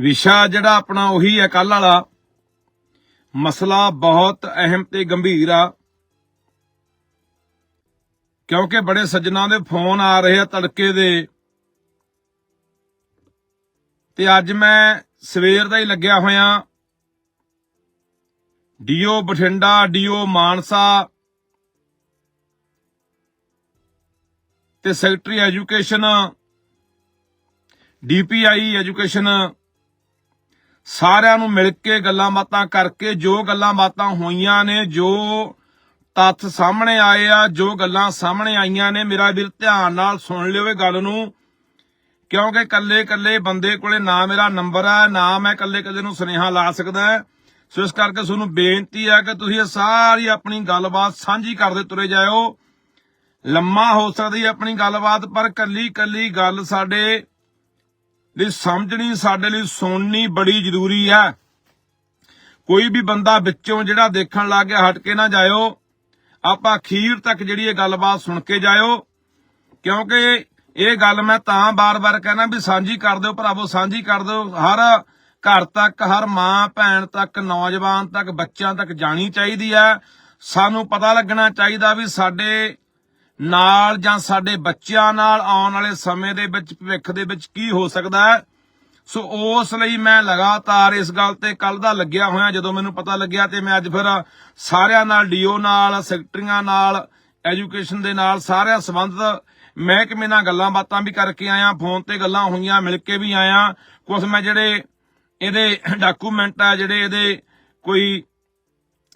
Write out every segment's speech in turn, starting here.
ਵਿਸ਼ਾ ਜਿਹੜਾ ਆਪਣਾ ਉਹੀ ਹੈ ਕੱਲ ਵਾਲਾ। ਮਸਲਾ ਬਹੁਤ ਅਹਿਮ ਤੇ ਗੰਭੀਰ ਆ। ਕਿਉਂਕਿ ਬੜੇ ਸੱਜਣਾ ਦੇ ਫੋਨ ਆ ਰਹੇ ਆ ਤੜਕੇ ਦੇ। ਤੇ ਅੱਜ ਮੈਂ ਸਵੇਰ ਦਾ ਹੀ ਲੱਗਿਆ ਹੋਇਆ। D O Bathinda, D O Mansa. ਤੇ ਸੈਕਟਰੀ ਐਜੂਕੇਸ਼ਨ, ਡੀਪੀਆਈ ਐਜੂਕੇਸ਼ਨ। ਸਾਰਿਆਂ ਨੂੰ ਮਿਲ ਕੇ ਗੱਲਾਂ ਬਾਤਾਂ ਕਰਕੇ ਜੋ ਗੱਲਾਂ ਬਾਤਾਂ ਹੋਈਆਂ ਨੇ, ਜੋ ਤੱਥ ਸਾਹਮਣੇ ਆਏ ਆ, ਜੋ ਗੱਲਾਂ ਸਾਹਮਣੇ ਆਈਆਂ ਨੇ, ਮੇਰਾ ਵੀਰ ਧਿਆਨ ਨਾਲ ਸੁਣ ਲਿਓ ਇਹ ਗੱਲ ਨੂੰ। ਕਿਉਂਕਿ ਕੱਲੇ ਕੱਲੇ ਬੰਦੇ ਕੋਲੇ ਨਾ ਮੇਰਾ ਨੰਬਰ ਹੈ ਨਾ ਮੈਂ ਕੱਲੇ ਕੱਲੇ ਨੂੰ ਸੁਨੇਹਾ ਲਾ ਸਕਦਾ। ਸੋ ਇਸ ਕਰਕੇ ਤੁਹਾਨੂੰ ਬੇਨਤੀ ਹੈ ਕਿ ਤੁਸੀਂ ਇਹ ਸਾਰੀ ਆਪਣੀ ਗੱਲਬਾਤ ਸਾਂਝੀ ਕਰਦੇ ਤੁਰੇ ਜਾਇਓ। ਲੰਮਾ ਹੋ ਸਕਦੀ ਹੈ ਆਪਣੀ ਗੱਲਬਾਤ, ਪਰ ਕੱਲੀ ਕੱਲੀ ਗੱਲ ਸਾਡੇ ਲਈ ਸਮਝਣੀ ਸਾਡੇ ਲਈ ਸੁਣਨੀ ਬੜੀ ਜ਼ਰੂਰੀ ਹੈ। ਕੋਈ ਵੀ ਬੰਦਾ ਵਿੱਚੋਂ ਜਿਹੜਾ ਦੇਖਣ ਲੱਗ ਗਿਆ, ਹਟ ਕੇ ਨਾ ਜਾਇਓ। ਆਪਾਂ ਅਖੀਰ ਤੱਕ ਜਿਹੜੀ ਇਹ ਗੱਲਬਾਤ ਸੁਣ ਕੇ ਜਾਇਓ। ਕਿਉਂਕਿ ਇਹ ਗੱਲ ਮੈਂ ਤਾਂ ਬਾਰ-ਬਾਰ ਕਹਿਣਾ ਵੀ ਸਾਂਝੀ ਕਰ ਦਿਓ, ਭਰਾਵੋ, ਸਾਂਝੀ ਕਰ ਦਿਓ। ਹਰ ਘਰ ਤੱਕ, ਹਰ ਮਾਂ, ਭੈਣ ਤੱਕ, ਨੌਜਵਾਨ ਤੱਕ, ਬੱਚਿਆਂ ਤੱਕ ਜਾਣੀ ਚਾਹੀਦੀ ਹੈ। ਸਾਨੂੰ ਪਤਾ ਲੱਗਣਾ ਚਾਹੀਦਾ ਵੀ ਸਾਡੇ ਨਾਲ ਜਾਂ ਸਾਡੇ ਬੱਚਿਆਂ ਨਾਲ ਆਉਣ ਵਾਲੇ ਸਮੇਂ ਦੇ ਵਿੱਚ, ਭਵਿੱਖ ਦੇ ਵਿੱਚ ਕੀ ਹੋ ਸਕਦਾ ਹੈ? ਸੋ ਉਸ ਲਈ ਮੈਂ ਲਗਾਤਾਰ ਇਸ ਗੱਲ ਤੇ ਕੱਲ ਦਾ ਲੱਗਿਆ ਹੋਇਆ। ਜਦੋਂ ਮੈਨੂੰ ਪਤਾ ਲੱਗਿਆ ਤੇ ਮੈਂ ਅੱਜ ਫਿਰ ਸਾਰਿਆਂ ਨਾਲ, ਡੀਓ ਨਾਲ, ਸੈਕਟਰੀਆਂ ਨਾਲ, ਐਜੂਕੇਸ਼ਨ ਦੇ ਨਾਲ ਸਾਰਿਆਂ ਸੰਬੰਧਿਤ ਮਹਿਕਮੇ ਨਾਲ ਗੱਲਾਂ ਬਾਤਾਂ ਵੀ ਕਰਕੇ ਆਇਆ, ਫੋਨ ਤੇ ਗੱਲਾਂ ਹੋਈਆਂ, ਮਿਲ ਕੇ ਵੀ ਆਇਆ। ਕੁਝ ਮੈਂ ਜਿਹੜੇ ਇਹਦੇ ਡਾਕੂਮੈਂਟ ਆ, ਜਿਹੜੇ ਇਹਦੇ ਕੋਈ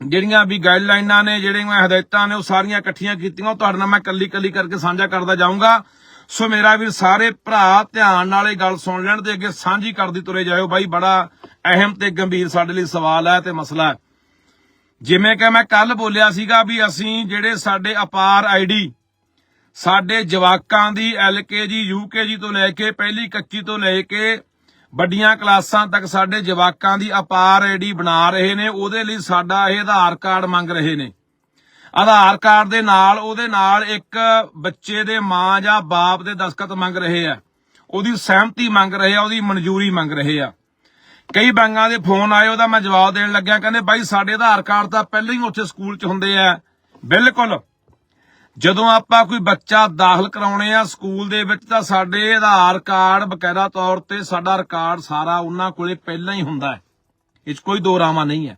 ਜਿਹੜੀਆਂ ਵੀ ਗਾਈਡਲਾਈਨਾਂ ਨੇ, ਜਿਹੜੀਆਂ ਹਦਾਇਤਾਂ ਨੇ, ਉਹ ਸਾਰੀਆਂ ਇਕੱਠੀਆਂ ਕੀਤੀਆਂ, ਉਹ ਤੁਹਾਡੇ ਨਾਲ ਮੈਂ ਕੱਲੀ ਕੱਲੀ ਕਰਕੇ ਸਾਂਝਾ ਕਰਦਾ ਜਾਊਂਗਾ। ਸੋ ਮੇਰਾ ਵੀਰ, ਸਾਰੇ ਭਰਾ ਧਿਆਨ ਨਾਲ ਇਹ ਗੱਲ ਸੁਣ ਲੈਣ ਤੇ ਅੱਗੇ ਸਾਂਝੀ ਕਰਦੀ ਤੁਰੇ ਜਾਇਓ। ਬਾਈ, ਬੜਾ ਅਹਿਮ ਤੇ ਗੰਭੀਰ ਸਾਡੇ ਲਈ ਸਵਾਲ ਹੈ ਤੇ ਮਸਲਾ ਹੈ। ਜਿਵੇਂ ਕਿ ਮੈਂ ਕੱਲ ਬੋਲਿਆ ਸੀਗਾ ਵੀ ਅਸੀਂ ਜਿਹੜੇ ਸਾਡੇ ਅਪਾਰ ਆਈਡੀ ਸਾਡੇ ਜਵਾਕਾਂ ਦੀ ਐਲਕੇਜੀ ਯੂਕੇਜੀ ਤੋਂ ਲੈ ਕੇ, ਪਹਿਲੀ ਕੱਚੀ ਤੋਂ ਲੈ ਕੇ ਵੱਡੀਆਂ ਕਲਾਸਾਂ ਤੱਕ ਸਾਡੇ ਜਵਾਕਾਂ ਦੀ ਅਪਾਰ ਆਈਡੀ ਬਣਾ ਰਹੇ ਨੇ, ਉਹਦੇ ਲਈ ਸਾਡਾ ਇਹ ਆਧਾਰ ਕਾਰਡ ਮੰਗ ਰਹੇ ਨੇ। ਆਧਾਰ ਕਾਰਡ ਦੇ ਨਾਲ, ਉਹਦੇ ਨਾਲ ਇੱਕ ਬੱਚੇ ਦੇ ਮਾਂ ਜਾਂ ਬਾਪ ਦੇ ਦਸਖਤ ਮੰਗ ਰਹੇ ਆ। ਉਹਦੀ ਸਹਿਮਤੀ ਮੰਗ ਰਹੇ ਆ, ਉਹਦੀ ਮਨਜ਼ੂਰੀ ਮੰਗ ਰਹੇ ਆ। ਕਈ ਬੈਂਕਾਂ ਦੇ ਫੋਨ ਆਏ, ਉਹਦਾ ਮੈਂ ਜਵਾਬ ਦੇਣ ਲੱਗਿਆ, ਕਹਿੰਦੇ ਬਾਈ, ਸਾਡੇ ਆਧਾਰ ਕਾਰਡ ਤਾਂ ਪਹਿਲਾਂ ਹੀ ਉੱਥੇ ਸਕੂਲ 'ਚ ਹੁੰਦੇ ਆ। ਬਿਲਕੁਲ। ਜਦੋਂ ਆਪਾਂ ਕੋਈ ਬੱਚਾ ਦਾਖਲ ਕਰਾਉਣੇ ਆ ਸਕੂਲ ਦੇ ਵਿੱਚ ਤਾਂ ਸਾਡੇ ਆਧਾਰ ਕਾਰਡ ਬਕਾਇਦਾ ਤੌਰ ਤੇ ਸਾਡਾ ਰਿਕਾਰਡ ਸਾਰਾ ਉਹਨਾਂ ਕੋਲੇ ਪਹਿਲਾਂ ਹੀ ਹੁੰਦਾ ਹੈ। ਇਹ 'ਚ ਕੋਈ ਦੋ ਰਾਮਾ ਨਹੀਂ ਹੈ।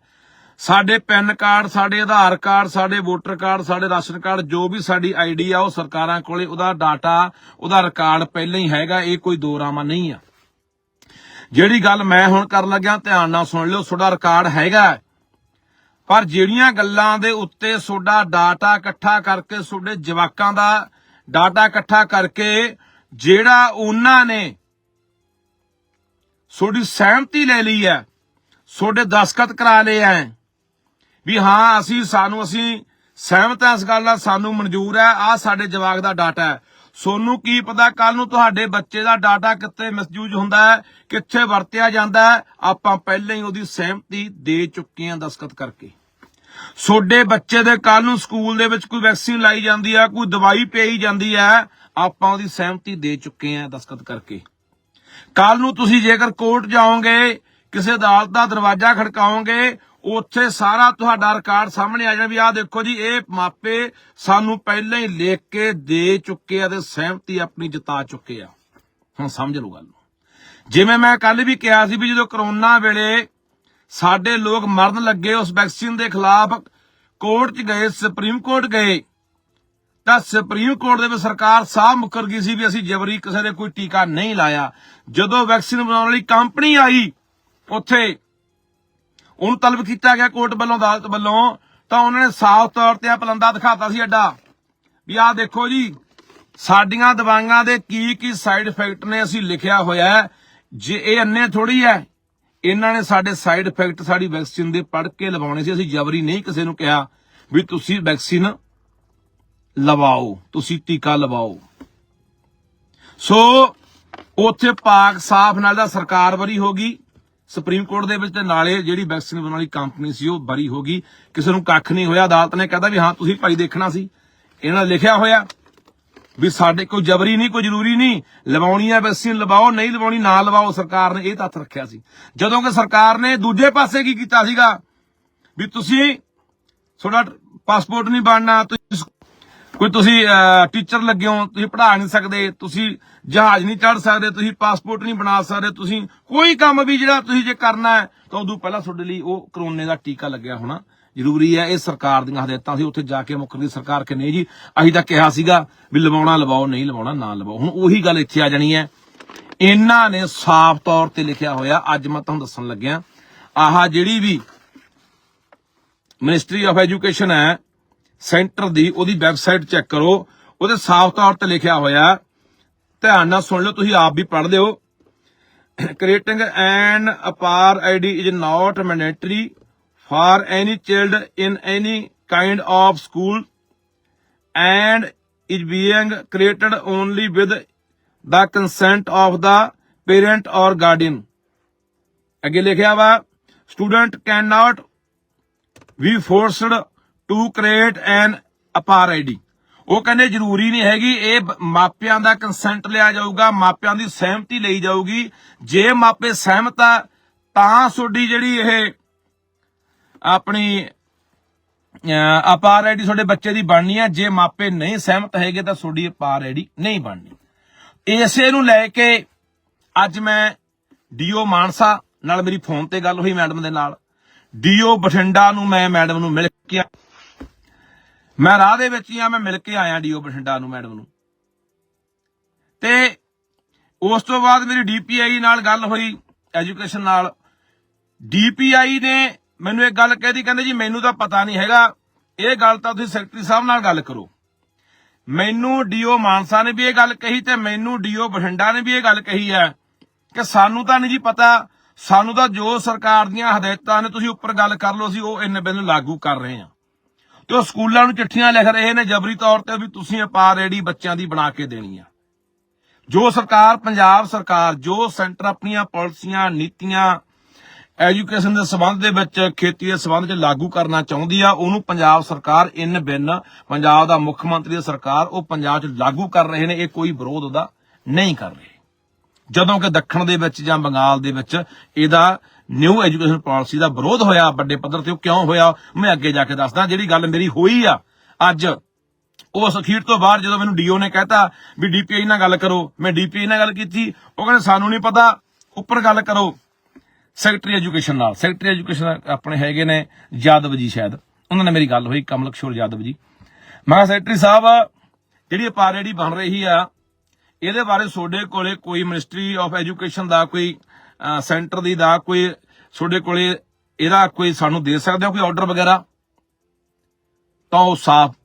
ਸਾਡੇ ਪੈਨ ਕਾਰਡ, ਸਾਡੇ ਆਧਾਰ ਕਾਰਡ, ਸਾਡੇ ਵੋਟਰ ਕਾਰਡ, ਸਾਡੇ ਰਾਸ਼ਨ ਕਾਰਡ, ਜੋ ਵੀ ਸਾਡੀ ਆਈਡੀ ਆ, ਉਹ ਸਰਕਾਰਾਂ ਕੋਲੇ ਉਹਦਾ ਡਾਟਾ, ਉਹਦਾ ਰਿਕਾਰਡ ਪਹਿਲਾਂ ਹੀ ਹੈਗਾ, ਇਹ ਕੋਈ ਦੋ ਰਾਮਾ ਨਹੀਂ ਆ। ਜਿਹੜੀ ਗੱਲ ਮੈਂ ਹੁਣ ਕਰਨ ਲੱਗਿਆ, ਧਿਆਨ ਨਾਲ ਸੁਣ ਲਿਓ, ਤੁਹਾਡਾ ਰਿਕਾਰਡ ਹੈਗਾ ਪਰ ਜਿਹੜੀਆਂ ਗੱਲਾਂ ਦੇ ਉੱਤੇ ਤੁਹਾਡਾ ਡਾਟਾ ਇਕੱਠਾ ਕਰਕੇ ਤੁਹਾਡੇ ਜਵਾਕਾਂ ਦਾ ਡਾਟਾ ਇਕੱਠਾ ਕਰਕੇ ਜਿਹੜਾ ਉਹਨਾਂ ਨੇ ਤੁਹਾਡੀ ਸਹਿਮਤੀ ਲੈ ਲਈ ਹੈ ਤੁਹਾਡੇ ਦਸਖਤ ਕਰਾ ਲਏ ਐ ਵੀ ਹਾਂ, ਅਸੀਂ, ਸਾਨੂੰ, ਅਸੀਂ ਸਹਿਮਤ ਹਾਂ ਇਸ ਗੱਲ ਨਾਲ, ਸਾਨੂੰ ਮਨਜ਼ੂਰ ਹੈ ਆ ਸਾਡੇ ਜਵਾਕ ਦਾ ਡਾਟਾ ਹੈ। ਸੋਨੂੰ ਕੀ ਪਤਾ ਕੱਲ ਨੂੰ ਤੁਹਾਡੇ ਬੱਚੇ ਦਾ ਡਾਟਾ ਕਿੱਥੇ ਮਿਸਯੂਜ਼ ਹੁੰਦਾ ਹੈ, ਕਿੱਥੇ ਵਰਤਿਆ ਜਾਂਦਾ ਹੈ, ਆਪਾਂ ਪਹਿਲਾਂ ਹੀ ਉਹਦੀ ਸਹਿਮਤੀ ਦੇ ਚੁੱਕੇ ਹਾਂ ਦਸਖਤ ਕਰਕੇ। ਤੁਹਾਡੇ ਬੱਚੇ ਦੇ ਕੱਲ ਨੂੰ ਸਕੂਲ ਦੇ ਵਿੱਚ ਕੋਈ ਵੈਕਸੀਨ ਲਾਈ ਜਾਂਦੀ ਹੈ, ਕੋਈ ਦਵਾਈ ਪਈ ਜਾਂਦੀ ਹੈ, ਆਪਾਂ ਉਹਦੀ ਸਹਿਮਤੀ ਦੇ ਚੁੱਕੇ ਹਾਂ ਦਸਖਤ ਕਰਕੇ। ਕੱਲ ਨੂੰ ਤੁਸੀਂ ਜੇਕਰ ਕੋਰਟ ਜਾਓਗੇ, ਕਿਸੇ ਅਦਾਲਤ ਦਾ ਦਰਵਾਜ਼ਾ ਖੜਕਾਓਗੇ ਉੱਥੇ ਸਾਰਾ ਤੁਹਾਡਾ ਰਿਕਾਰਡ ਸਾਹਮਣੇ ਆ ਜਾਣਾ ਵੀ ਆਹ ਦੇਖੋ ਜੀ, ਇਹ ਮਾਪੇ ਸਾਨੂੰ ਪਹਿਲਾਂ ਹੀ ਲਿਖ ਕੇ ਦੇ ਚੁੱਕੇ ਆ ਤੇ ਸਹਿਮਤੀ ਆਪਣੀ ਜਤਾ ਚੁੱਕੇ ਆ। ਹੁਣ ਸਮਝ ਲਓ ਗੱਲ ਜਿਵੇਂ ਮੈਂ ਕੱਲ ਵੀ ਕਿਹਾ ਸੀ ਵੀ ਜਦੋਂ ਕਰੋਨਾ ਵੇਲੇ ਸਾਡੇ ਲੋਕ ਮਰਨ ਲੱਗੇ, ਉਸ ਵੈਕਸੀਨ ਦੇ ਖਿਲਾਫ ਕੋਰਟ 'ਚ ਗਏ ਸੁਪਰੀਮ ਕੋਰਟ ਗਏ, ਤਾਂ ਸੁਪਰੀਮ ਕੋਰਟ ਦੇ ਵਿੱਚ ਸਰਕਾਰ ਸਾਫ਼ ਮੁੱਕਰ ਗਈ ਸੀ ਵੀ ਅਸੀਂ ਜਬਰੀ ਕਿਸੇ ਦੇ ਕੋਈ ਟੀਕਾ ਨਹੀਂ ਲਾਇਆ। ਜਦੋਂ ਵੈਕਸੀਨ ਬਣਾਉਣ ਵਾਲੀ ਕੰਪਨੀ ਆਈ, ਉੱਥੇ ਉਹਨੂੰ ਤਲਬ ਕੀਤਾ ਗਿਆ ਕੋਰਟ ਵੱਲੋਂ, ਅਦਾਲਤ ਵੱਲੋਂ, ਤਾਂ ਉਹਨਾਂ ਨੇ ਸਾਫ਼ ਤੌਰ ਤੇ ਆ ਪਲੰਦਾ ਦਿਖਾਤਾ ਸੀ ਅੱਡਾ। ਵੀ ਆਹ ਦੇਖੋ ਜੀ, ਸਾਡੀਆਂ ਦਵਾਈਆਂ ਦੇ ਕੀ ਕੀ ਸਾਈਡ ਇਫੈਕਟ ਨੇ ਅਸੀਂ ਲਿਖਿਆ ਹੋਇਆ ਜੇ ਇਹ ਅੰਨੇ ਥੋੜੀ ਹੈ, ਇਹਨਾਂ ਨੇ ਸਾਡੇ ਸਾਈਡ ਇਫੈਕਟ ਸਾਡੀ ਵੈਕਸੀਨ ਦੇ ਪੜ੍ਹ ਕੇ ਲਵਾਉਣੇ ਸੀ। ਅਸੀਂ ਜਬਰੀ ਨਹੀਂ ਕਿਸੇ ਨੂੰ ਕਿਹਾ ਵੀ ਤੁਸੀਂ ਵੈਕਸੀਨ ਲਵਾਓ, ਤੁਸੀਂ ਟੀਕਾ ਲਵਾਓ। ਸੋ, ਉੱਥੇ ਪਾਕ ਸਾਫ਼ ਨਾਲ ਦਾ ਸਰਕਾਰ ਵਰੀ ਹੋ ਗਈ। ਸੁਪਰੀਮ ਕੋਰਟ ਦੇ ਵਿੱਚ ਤੇ ਨਾਲੇ ਜਿਹੜੀ ਵੈਕਸੀਨ ਬਣਾਉਣ ਵਾਲੀ ਕੰਪਨੀ ਸੀ, ਉਹ ਬਰੀ ਹੋ ਗਈ। ਕਿਸੇ ਨੂੰ ਕੱਖ ਨਹੀਂ ਹੋਇਆ। ਅਦਾਲਤ ਨੇ ਕਹਦਾ ਵੀ ਹਾਂ, ਤੁਸੀਂ ਭਾਈ ਦੇਖਣਾ ਸੀ। ਇਹਨਾਂ ਲਿਖਿਆ ਹੋਇਆ ਵੀ ਸਾਡੇ ਕੋਈ ਜਬਰੀ ਨਹੀਂ, ਕੋਈ ਜ਼ਰੂਰੀ ਨਹੀਂ। ਲਵਾਉਣੀ ਹੈ ਵੈਕਸੀਨ ਲਵਾਓ, ਨਹੀਂ ਲਵਾਉਣੀ, ਨਾ ਲਵਾਓ, ਸਰਕਾਰ ਨੇ ਇਹ ਤੱਥ ਰੱਖਿਆ ਸੀ। ਜਦੋਂ ਕਿ ਸਰਕਾਰ ਨੇ ਦੂਜੇ ਪਾਸੇ ਕੀ ਕੀਤਾ ਸੀਗਾ? ਵੀ ਤੁਸੀਂ ਤੁਹਾਡਾ ਪਾਸਪੋਰਟ ਨਹੀਂ ਬਣਨਾ, ਤੁਸੀਂ ਕੋਈ ਤੁਸੀਂ ਟੀਚਰ ਲੱਗੇ ਹੋ, ਤੁਸੀਂ ਪੜ੍ਹਾ ਨਹੀਂ ਸਕਦੇ, ਤੁਸੀਂ ਜਹਾਜ਼ ਨਹੀਂ ਚੜ੍ਹ ਸਕਦੇ, ਤੁਸੀਂ ਪਾਸਪੋਰਟ ਨਹੀਂ ਬਣਾ ਸਕਦੇ, ਤੁਸੀਂ ਕੋਈ ਕੰਮ ਵੀ ਜਿਹੜਾ ਤੁਸੀਂ ਜੇ ਕਰਨਾ ਹੈ, ਤਾਂ ਉਦੋਂ ਪਹਿਲਾਂ ਤੁਹਾਡੇ ਲਈ ਉਹ ਕਰੋਨੇ ਦਾ ਟੀਕਾ ਲੱਗਿਆ ਹੋਣਾ ਜ਼ਰੂਰੀ ਹੈ, ਇਹ ਸਰਕਾਰ ਦੀਆਂ ਹਦਾਇਤਾਂ ਸੀ, ਉੱਥੇ ਜਾ ਕੇ ਮੁੱਖ ਦੀ ਸਰਕਾਰ ਕਿ ਨਹੀਂ ਜੀ, ਅਸੀਂ ਤਾਂ ਕਿਹਾ ਸੀਗਾ ਵੀ ਲਵਾਉਣਾ ਲਵਾਓ, ਨਹੀਂ ਲਵਾਉਣਾ ਨਾ ਲਵਾਓ, ਹੁਣ ਉਹੀ ਗੱਲ ਇੱਥੇ ਆ ਜਾਣੀ ਹੈ। ਇਹਨਾਂ ਨੇ ਸਾਫ਼ ਤੌਰ ਤੇ ਲਿਖਿਆ ਹੋਇਆ, ਅੱਜ ਮੈਂ ਤੁਹਾਨੂੰ ਦੱਸਣ ਲੱਗਿਆ, ਆਹ ਜਿਹੜੀ ਵੀ ਮਿਨਿਸਟਰੀ ਆਫ ਐਜੂਕੇਸ਼ਨ ਹੈ ਸੈਂਟਰ ਦੀ ਉਹਦੀ ਵੈਬਸਾਈਟ ਚੈੱਕ ਕਰੋ ਉਹਦੇ ਸਾਫ਼ ਤੌਰ ਤੇ ਲਿਖਿਆ ਹੋਇਆ ਧਿਆਨ ਨਾਲ ਸੁਣ ਲਓ ਤੁਸੀਂ ਆਪ ਵੀ ਪੜ੍ਹ ਲਿਓ creating an apar id is not mandatory for any child in any kind of school and is being created only with the consent of the parent or guardian ਅੱਗੇ ਲਿਖਿਆ ਵਾ student cannot be forced to create an APAAR ID ਉਹ ਕਹਿੰਦੇ ਜ਼ਰੂਰੀ ਨਹੀਂ ਹੈਗੀ ਇਹ ਮਾਪਿਆਂ ਦਾ ਕੰਸੈਂਟ ਲਿਆ ਜਾਊਗਾ ਮਾਪਿਆਂ ਦੀ ਸਹਿਮਤੀ ਲਈ ਜਾਊਗੀ। ਜੇ ਮਾਪੇ ਸਹਿਮਤ ਆ ਤਾਂ ਤੁਹਾਡੀ ਜਿਹੜੀ ਇਹ ਆਪਣੀ ਅਹ, ਅਪਾਰ ਆਈਡੀ ਤੁਹਾਡੇ ਬੱਚੇ ਦੀ ਬਣਨੀ ਹੈ ਜੇ ਮਾਪੇ ਨਹੀਂ ਸਹਿਮਤ ਹੈਗੇ ਤਾਂ ਤੁਹਾਡੀ ਅਪਾਰ ਆਈਡੀ ਨਹੀਂ ਬਣਨੀ। ਇਸੇ ਨੂੰ ਲੈ ਕੇ ਅੱਜ ਮੈਂ ਡੀਓ ਮਾਨਸਾ ਨਾਲ ਮੇਰੀ ਫੋਨ ਤੇ ਗੱਲ ਹੋਈ ਮੈਡਮ ਦੇ ਨਾਲ। ਡੀਓ ਬਠਿੰਡਾ ਨੂੰ ਮੈਂ ਮੈਡਮ ਨੂੰ ਮਿਲ ਕੇ ਮੈਂ ਰਾਹ ਦੇ ਵਿੱਚ ਹੀ ਆ, ਮੈਂ ਮਿਲ ਕੇ ਆਇਆ ਡੀਓ ਬਠਿੰਡਾ ਨੂੰ, ਮੈਡਮ ਨੂੰ। ਤੇ ਉਸ ਤੋਂ ਬਾਅਦ ਮੇਰੀ ਡੀਪੀਆਈ ਨਾਲ ਗੱਲ ਹੋਈ, ਐਜੂਕੇਸ਼ਨ ਨਾਲ। ਡੀਪੀਆਈ ਨੇ ਮੈਨੂੰ ਇੱਕ ਗੱਲ ਕਹਿਦੀ ਕਹਿੰਦੇ ਜੀ ਮੈਨੂੰ ਤਾਂ ਪਤਾ ਨਹੀਂ ਹੈਗਾ, ਇਹ ਗੱਲ ਤਾਂ ਤੁਸੀਂ ਸੈਕਟਰੀ ਸਾਹਿਬ ਨਾਲ ਗੱਲ ਕਰੋ। ਮੈਨੂੰ ਡੀਓ ਮਾਨਸਾ ਨੇ ਵੀ ਇਹ ਗੱਲ ਕਹੀ ਤੇ ਮੈਨੂੰ ਡੀਓ ਬਠਿੰਡਾ ਨੇ ਵੀ ਇਹ ਗੱਲ ਕਹੀ ਹੈ ਕਿ ਸਾਨੂੰ ਤਾਂ ਨਹੀਂ ਜੀ ਪਤਾ, ਸਾਨੂੰ ਤਾਂ ਜੋ ਸਰਕਾਰ ਦੀਆਂ ਹਦਾਇਤਾਂ ਨੇ, ਤੁਸੀਂ ਉੱਪਰ ਗੱਲ ਕਰ ਲਓ, ਅਸੀਂ ਉਹ ਇੰਨੇ ਬਿਨ ਲਾਗੂ ਕਰ ਰਹੇ ਹਾਂ। ਤੇ ਉਹ ਸਕੂਲਾਂ ਨੂੰ ਚਿੱਠੀਆਂ ਲਿਖ ਰਹੇ ਨੇ ਜਬਰੀ ਤੌਰ ਤੇ ਵੀ ਤੁਸੀਂ ਅਪਾਰ ਰੇਡੀ ਬੱਚਿਆਂ ਦੀ ਬਣਾ ਕੇ ਦੇਣੀ ਆ। ਜੋ ਸਰਕਾਰ, ਪੰਜਾਬ ਸਰਕਾਰ, ਜੋ ਸੈਂਟਰ ਆਪਣੀਆਂ ਪਾਲਿਸੀਆਂ, ਨੀਤੀਆਂ, ਐਜੂਕੇਸ਼ਨ ਦੇ ਸਬੰਧ ਦੇ ਵਿੱਚ, ਖੇਤੀ ਦੇ ਸਬੰਧ 'ਚ ਲਾਗੂ ਕਰਨਾ ਚਾਹੁੰਦੀ ਆ, ਉਹਨੂੰ ਪੰਜਾਬ ਸਰਕਾਰ ਇਨ ਬਿਨ, ਪੰਜਾਬ ਦਾ ਮੁੱਖ ਮੰਤਰੀ ਦੀ ਸਰਕਾਰ, ਉਹ ਪੰਜਾਬ 'ਚ ਲਾਗੂ ਕਰ ਰਹੇ ਨੇ, ਇਹ ਕੋਈ ਵਿਰੋਧ ਉਹਦਾ ਨਹੀਂ ਕਰ ਰਹੇ। ਜਦੋਂ ਕਿ ਦੱਖਣ ਦੇ ਵਿੱਚ ਜਾਂ ਬੰਗਾਲ ਦੇ ਵਿੱਚ ਇਹਦਾ ਨਿਊ ਐਜੂਕੇਸ਼ਨ ਪਾਲਿਸੀ ਦਾ ਵਿਰੋਧ ਹੋਇਆ, ਵੱਡੇ ਪੱਧਰ ਤੇ ਉਹ ਕਿਉਂ ਹੋਇਆ? ਮੈਂ ਅੱਗੇ ਜਾ ਕੇ ਦੱਸਦਾ, ਜਿਹੜੀ ਗੱਲ ਮੇਰੀ ਹੋਈ ਆ, ਅੱਜ ਉਸ ਅਖੀਰ ਤੋਂ ਬਾਅਦ ਜਦੋਂ ਮੈਨੂੰ ਡੀਓ ਨੇ ਕਹਿਤਾ ਵੀ ਡੀਪੀਆਈ ਨਾਲ ਗੱਲ ਕਰੋ, ਮੈਂ ਡੀਪੀਆਈ ਨਾਲ ਗੱਲ ਕੀਤੀ, ਉਹ ਕਹਿੰਦੇ, ਸਾਨੂੰ ਨਹੀਂ ਪਤਾ, ਉੱਪਰ ਗੱਲ ਕਰੋ। ਸੈਕਟਰੀ ਐਜੂਕੇਸ਼ਨ ਨਾਲ ਸੈਕਟਰੀ ਐਜੂਕੇਸ਼ਨ ਆਪਣੇ ਹੈਗੇ ਨੇ ਯਾਦਵ ਜੀ ਸ਼ਾਇਦ, ਉਹਨਾਂ ਨਾਲ ਮੇਰੀ ਗੱਲ ਹੋਈ, ਕਮਲ ਕਿਸ਼ੋਰ ਯਾਦਵ ਜੀ। ਮੈਂ ਕਿਹਾ ਸੈਕਟਰੀ ਸਾਹਿਬ, ਜਿਹੜੀ ਅਪਾਰ ਜਿਹੜੀ ਬਣ ਰਹੀ ਆ, ਇਹਦੇ ਬਾਰੇ ਤੁਹਾਡੇ ਕੋਲੇ ਕੋਈ ਮਿਨਿਸਟਰੀ ਆਫ ਐਜੂਕੇਸ਼ਨ ਦਾ ਕੋਈ ਸੈਂਟਰ ਦੀ ਦਾ ਕੋਈ, ਤੁਹਾਡੇ ਕੋਲੇ ਇਹਦਾ ਕੋਈ ਸਾਨੂੰ ਦੇ ਸਕਦੇ ਹੋ ਕੋਈ ਆਰਡਰ ਵਗੈਰਾ? ਤਾਂ ਉਹ ਸਾਫ਼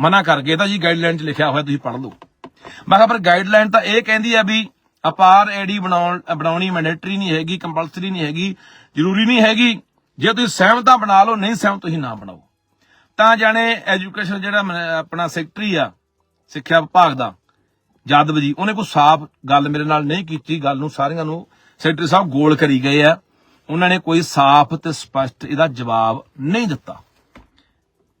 ਮਨਾ ਕਰਕੇ ਤਾਂ ਜੀ ਗਾਈਡਲਾਈਨ 'ਚ ਲਿਖਿਆ ਹੋਇਆ, ਤੁਸੀਂ ਪੜ੍ਹ ਲਓ। ਮੈਂ ਕਿਹਾ, ਪਰ ਗਾਈਡਲਾਈਨ ਤਾਂ ਇਹ ਕਹਿੰਦੀ ਆ ਵੀ ਅਪਾਰ ਏਡੀ ਬਣਾਉਣ ਬਣਾਉਣੀ ਮੈਂਡੇਟਰੀ ਨਹੀਂ ਹੈਗੀ ਕੰਪਲਸਰੀ ਨਹੀਂ ਹੈਗੀ, ਜ਼ਰੂਰੀ ਨਹੀਂ ਹੈਗੀ। ਜੇ ਤੁਸੀਂ ਸਹਿਮਤਾ ਬਣਾ ਲਓ, ਨਹੀਂ ਸਹਿਮਤ ਤੁਸੀਂ ਨਾ ਬਣਾਓ। ਤਾਂ ਜਾਣੇ ਐਜੂਕੇਸ਼ਨ ਜਿਹੜਾ ਮ- ਆਪਣਾ ਸੈਕਟਰੀ ਆ, ਸਿੱਖਿਆ ਵਿਭਾਗ ਦਾ, ਜਾਦਵ ਜੀ, ਉਹਨੇ ਕੋਈ ਸਾਫ਼ ਗੱਲ ਮੇਰੇ ਨਾਲ ਨਹੀਂ ਕੀਤੀ, ਗੱਲ ਨੂੰ ਸਾਰਿਆਂ ਨੂੰ ਸੈਕਟਰੀ ਸਾਹਿਬ ਗੋਲ ਕਰੀ ਗਏ ਆ। ਉਹਨਾਂ ਨੇ ਕੋਈ ਸਾਫ਼ ਤੇ ਸਪਸ਼ਟ ਇਹਦਾ ਜਵਾਬ ਨਹੀਂ ਦਿੱਤਾ।